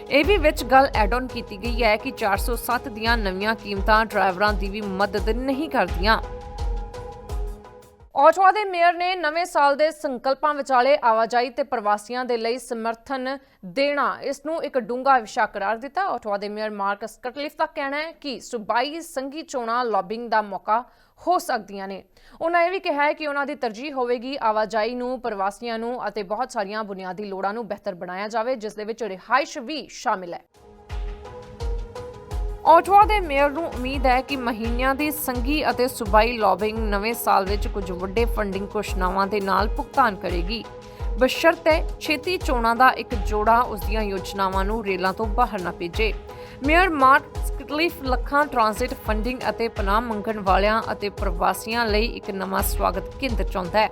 ਇਹ ਵੀ ਵਿੱਚ ਗੱਲ ਐਡ ਆਨ ਕੀਤੀ ਗਈ ਹੈ ਕਿ 407 ਦੀਆਂ ਨਵੀਆਂ ਕੀਮਤਾਂ ਡਰਾਈਵਰਾਂ ਦੀ ਵੀ ਮਦਦ ਨਹੀਂ ਕਰਦੀਆਂ। ਔਟਵਾ ਦੇ ਮੇਅਰ ਨੇ ਨਵੇਂ ਸਾਲ ਦੇ ਸੰਕਲਪਾਂ ਵਿਚਾਲੇ ਆਵਾਜਾਈ ਤੇ ਪ੍ਰਵਾਸੀਆਂ ਦੇ ਲਈ ਸਮਰਥਨ ਦੇਣਾ, ਇਸ ਨੂੰ ਇੱਕ ਡੂੰਘਾ ਵਿਸ਼ਾ ਕਰਾਰ ਦਿੱਤਾ। ਔਟਵਾ ਦੇ ਮੇਅਰ ਮਾਰਕਸ ਕਟਲਿਫ ਦਾ ਕਹਿਣਾ ਹੈ ਕਿ ਸੂਬਾਈ ਸੰਘੀ ਚੋਣਾਂ ਲੌਬਿੰਗ ਦਾ ਮੌਕਾ ਹੋ ਸਕਦੀਆਂ ਨੇ। ਉਹਨਾਂ ਇਹ ਵੀ ਕਿਹਾ ਹੈ ਕਿ ਉਹਨਾਂ ਦੀ ਤਰਜੀਹ ਹੋਵੇਗੀ ਆਵਾਜਾਈ ਨੂੰ, ਪ੍ਰਵਾਸੀਆਂ ਨੂੰ ਅਤੇ ਬਹੁਤ ਸਾਰੀਆਂ ਬੁਨਿਆਦੀ ਲੋੜਾਂ ਨੂੰ ਬਿਹਤਰ ਬਣਾਇਆ ਜਾਵੇ, ਜਿਸ ਦੇ ਵਿੱਚ ਰਿਹਾਇਸ਼ ਵੀ ਸ਼ਾਮਿਲ ਹੈ। ਔਟਵਾ ਦੇ ਮੇਅਰ ਨੂੰ ਉਮੀਦ ਹੈ ਕਿ ਮਹੀਨਿਆਂ ਦੀ ਸੰਘੀ ਅਤੇ ਸੂਬਾਈ ਲੌਬਿੰਗ ਨਵੇਂ ਸਾਲ ਵਿੱਚ ਕੁਝ ਵੱਡੇ ਫੰਡਿੰਗ ਘੋਸ਼ਣਾਵਾਂ ਦੇ ਨਾਲ ਭੁਗਤਾਨ ਕਰੇਗੀ। ਬਸ਼ਰਤੇ ਛੇਤੀ ਚੋਣਾਂ ਦਾ ਇੱਕ ਜੋੜਾ ਉਸ ਦੀਆਂ ਯੋਜਨਾਵਾਂ ਨੂੰ ਰੇਲਾਂ ਤੋਂ ਬਾਹਰ ਨਾ ਭੇਜੇ। ਮੇਅਰ ਮਾਰਕ ਸਕਟਲਿਫ ਲੱਖਾਂ ਟ੍ਰਾਂਜ਼ਿਟ ਫੰਡਿੰਗ ਅਤੇ ਪਨਾਹ ਮੰਗਣ ਵਾਲਿਆਂ ਅਤੇ ਪ੍ਰਵਾਸੀਆਂ ਲਈ ਇੱਕ ਨਵਾਂ ਸਵਾਗਤ ਕੇਂਦਰ ਚਾਹੁੰਦਾ ਹੈ।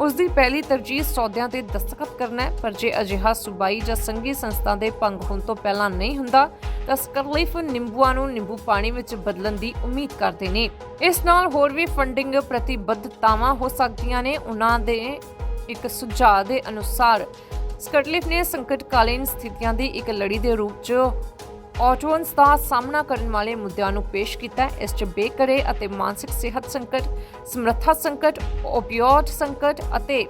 ਉਸ ਦੀ ਪਹਿਲੀ ਤਰਜੀਹ ਸੌਦਿਆਂ ਤੇ ਦਸਤਖਤ ਕਰਨਾ ਹੈ, ਪਰ ਜੇ ਅਜਿਹਾ ਸੂਬਾਈ ਜਾਂ ਸੰਘੀ ਸੰਸਥਾ ਦੇ ਭੰਗ ਹੋਣ ਤੋਂ ਪਹਿਲਾਂ ਨਹੀਂ ਹੁੰਦਾ, ਤਾਂ ਸਕਟਲਿਫ ਨਿੰਬੂਆਂ ਨੂੰ ਨਿੰਬੂ ਪਾਣੀ ਵਿੱਚ ਬਦਲਣ ਦੀ ਉਮੀਦ ਕਰਦੇ ਨੇ। ਇਸ ਨਾਲ ਹੋਰ ਵੀ ਫੰਡਿੰਗ ਪ੍ਰਤੀਬੱਧਤਾਵਾਂ ਹੋ ਸਕਦੀਆਂ ਨੇ, ਉਹਨਾਂ ਦੇ ਇੱਕ ਸੁਝਾਅ ਦੇ ਅਨੁਸਾਰ ਸਕਟਲਿਫ ਨੇ ਸੰਕਟਕਾਲੀਨ ਸਥਿਤੀਆਂ ਦੀ ਇੱਕ ਲੜੀ ਦੇ ਰੂਪ 'ਚ ਆਟੋਨਸ ਦਾ ਸਾਹਮਣਾ ਕਰਨ ਵਾਲੇ ਮੁੱਦਿਆਂ ਨੂੰ ਪੇਸ਼ ਕੀਤਾ ਇਸ 'ਚ ਬੇਘਰੇ ਅਤੇ ਮਾਨਸਿਕ ਸਿਹਤ ਸੰਕਟ, ਸਮਰੱਥਾ ਸੰਕਟ, ਓਪੀਓਇਡ ਸੰਕਟ ਅਤੇ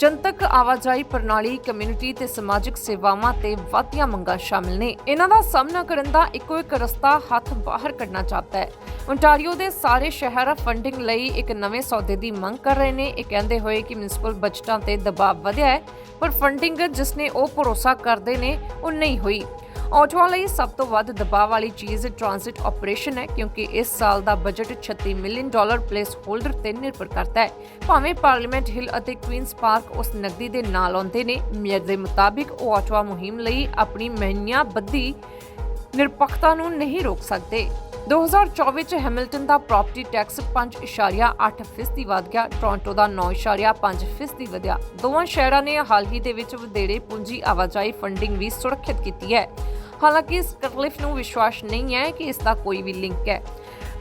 ਜਨਤਕ ਆਵਾਜਾਈ ਪ੍ਰਣਾਲੀ ਕਮਿਊਨਿਟੀ ਤੇ ਸਮਾਜਿਕ ਸੇਵਾਵਾਂ ਤੇ ਵਾਧੀਆਂ ਮੰਗਾਂ ਸ਼ਾਮਿਲ ਨੇ। ਇਹਨਾਂ ਦਾ ਸਾਹਮਣਾ ਕਰਨ ਦਾ ਇੱਕੋ ਇੱਕ ਰਸਤਾ ਹੱਥ ਬਾਹਰ ਕੱਢਣਾ ਚਾਹਤਾ ਹੈ। ontario ਦੇ ਸਾਰੇ ਸ਼ਹਿਰ ਫੰਡਿੰਗ ਲਈ ਇੱਕ ਨਵੇਂ ਸੌਦੇ ਦੀ ਮੰਗ ਕਰ ਰਹੇ ਨੇ। ਇਹ ਕਹਿੰਦੇ ਹੋਏ ਕਿ ਮਿਊਨਿਸਪਲ ਬਜਟਾਂ ਤੇ ਦਬਾਅ ਵਧਿਆ ਹੈ ਪਰ ਫੰਡਿੰਗ ਜਿਸ ਨੇ ਉਹ ਭਰੋਸਾ ਕਰਦੇ ਨੇ ਉਹ ਨਹੀਂ ਹੋਈ। ਆਟੋਆ ਲਈ ਸਭ ਤੋਂ ਵੱਧ ਦਬਾਅ ਵਾਲੀ ਚੀਜ਼ ਟ੍ਰਾਂਜ਼ਿਟ ਆਪਰੇਸ਼ਨ ਹੈ, ਕਿਉਂਕਿ ਇਸ ਸਾਲ ਦਾ budget 36 million dollar place holder ਤੇ ਨਿਰਭਰ ਕਰਦਾ ਹੈ। ਭਾਵੇਂ ਪਾਰਲੀਮੈਂਟ ਹਿਲ ਅਤੇ ਕੁਈਨਸ ਪਾਰਕ ਉਸ ਨਕਦੀ ਦੇ ਨਾਲ ਆਉਂਦੇ ਨੇ ਮੇਅਰ ਦੇ ਮੁਤਾਬਿਕ ਉਹ ਆਟੋਆ ਮੁਹਿੰਮ ਲਈ ਆਪਣੀ ਮਹੀਨਿਆਂ ਬੱਧੀ ਨਿਰਪੱਖਤਾ ਨੂੰ ਨਹੀਂ ਰੋਕ ਸਕਦੇ। 2024 ਚ ਹੈਮਿਲਟਨ ਦਾ ਪ੍ਰਾਪਰਟੀ ਟੈਕਸ 5.8 ਫੀਸਦੀ ਵਧ ਗਿਆ, ਟੋਰਾਂਟੋ ਦਾ 9.5 ਫੀਸਦੀ ਵਧਿਆ। ਦੋਵਾਂ ਸ਼ਹਿਰਾਂ ਨੇ ਹਾਲ ਹੀ ਦੇ ਵਿੱਚ ਵਧੇਰੇ ਪੂੰਜੀ ਆਵਾਜਾਈ ਫੰਡਿੰਗ ਵੀ ਸੁਰੱਖਿਅਤ ਕੀਤੀ ਹੈ। ਹਾਲਾਂਕਿ ਸਕਟਲਿਫ ਨੂੰ ਵਿਸ਼ਵਾਸ ਨਹੀਂ ਹੈ ਕਿ ਇਸ ਦਾ ਕੋਈ ਵੀ ਲਿੰਕ ਹੈ।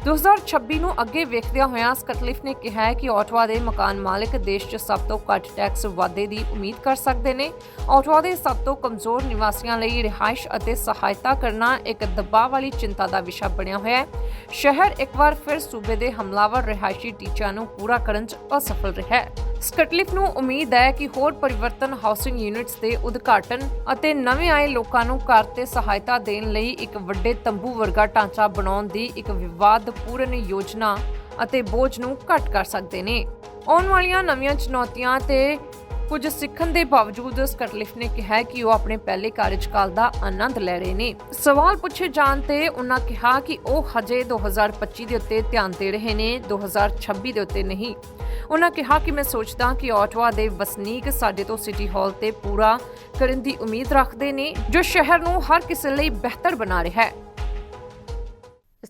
2026 ਨੂੰ ਅੱਗੇ ਵੇਖਦਿਆਂ ਹੋਇਆਂ ਸਕਟਲਿਫ ਨੇ ਕਿਹਾ ਹੈ ਕਿ ਆਟਵਾ ਦੇ ਮਕਾਨ ਮਾਲਕ ਦੇਸ਼ 'ਚ ਸਭ ਤੋਂ ਘੱਟ ਟੈਕਸ ਵਾਧੇ ਦੀ ਉਮੀਦ ਕਰ ਸਕਦੇ ਨੇ। ਆਟਵਾ ਦੇ ਸਭ ਤੋਂ ਕਮਜ਼ੋਰ ਨਿਵਾਸੀਆਂ ਲਈ ਰਿਹਾਇਸ਼ ਅਤੇ ਸਹਾਇਤਾ ਕਰਨਾ ਇੱਕ ਦਬਾਅ ਵਾਲੀ ਚਿੰਤਾ ਦਾ ਵਿਸ਼ਾ ਬਣਿਆ ਹੋਇਆ ਹੈ। ਸ਼ਹਿਰ ਇੱਕ ਵਾਰ ਫਿਰ ਸੂਬੇ ਦੇ ਹਮਲਾਵਰ ਰਿਹਾਇਸ਼ੀ ਟੀਚਿਆਂ ਨੂੰ ਪੂਰਾ ਕਰਨ 'ਚ ਅਸਫਲ ਰਿਹਾ ਹੈ। ਸਕਟਲਿਫ ਨੂੰ ਉਮੀਦ ਹੈ ਕਿ ਹੋਰ ਪਰਿਵਰਤਨ, ਹਾਊਸਿੰਗ ਯੂਨਿਟਸ ਦੇ ਉਦਘਾਟਨ ਅਤੇ ਨਵੇਂ ਆਏ ਲੋਕਾਂ ਨੂੰ ਘਰ ਤੇ ਸਹਾਇਤਾ ਦੇਣ ਲਈ ਇੱਕ ਵੱਡੇ ਤੰਬੂ ਵਰਗਾ ਢਾਂਚਾ ਬਣਾਉਣ ਦੀ ਇੱਕ ਵਿਵਾਦਪੂਰਨ ਯੋਜਨਾ ਅਤੇ ਬੋਝ ਨੂੰ ਘੱਟ ਕਰ ਸਕਦੇ ਨੇ। ਆਉਣ ਵਾਲੀਆਂ ਨਵੀਆਂ ਚੁਣੌਤੀਆਂ ਤੇ ਕੁਝ ਸਿੱਖਣ ਦੇ ਬਾਵਜੂਦ ਸਕਟਲਿਫ ਨੇ ਕਿਹਾ ਕਿ ਉਹ ਆਪਣੇ ਪਹਿਲੇ ਕਾਰਜਕਾਲ ਦਾ ਆਨੰਦ ਲੈ ਰਹੇ ਨੇ। ਸਵਾਲ ਪੁੱਛੇ ਜਾਣ ਤੇ ਉਹਨਾਂ ਕਿਹਾ ਕਿ ਉਹ ਹਜੇ 2025 ਦੇ ਉੱਤੇ ਧਿਆਨ ਦੇ ਰਹੇ ਨੇ 2026 ਦੇ ਉੱਤੇ ਨਹੀਂ। ਉਹਨਾਂ ਕਿਹਾ ਕਿ ਮੈਂ ਸੋਚਦਾ ਕਿ ਆਟਵਾ ਦੇ ਵਸਨੀਕ ਸਾਡੇ ਤੋਂ ਸਿਟੀ ਹਾਲ ਤੇ ਪੂਰਾ ਕਰਨ ਦੀ ਉਮੀਦ ਰੱਖਦੇ ਨੇ, ਜੋ ਸ਼ਹਿਰ ਨੂੰ ਹਰ ਕਿਸੇ ਲਈ ਬਿਹਤਰ ਬਣਾ ਰਿਹਾ ਹੈ।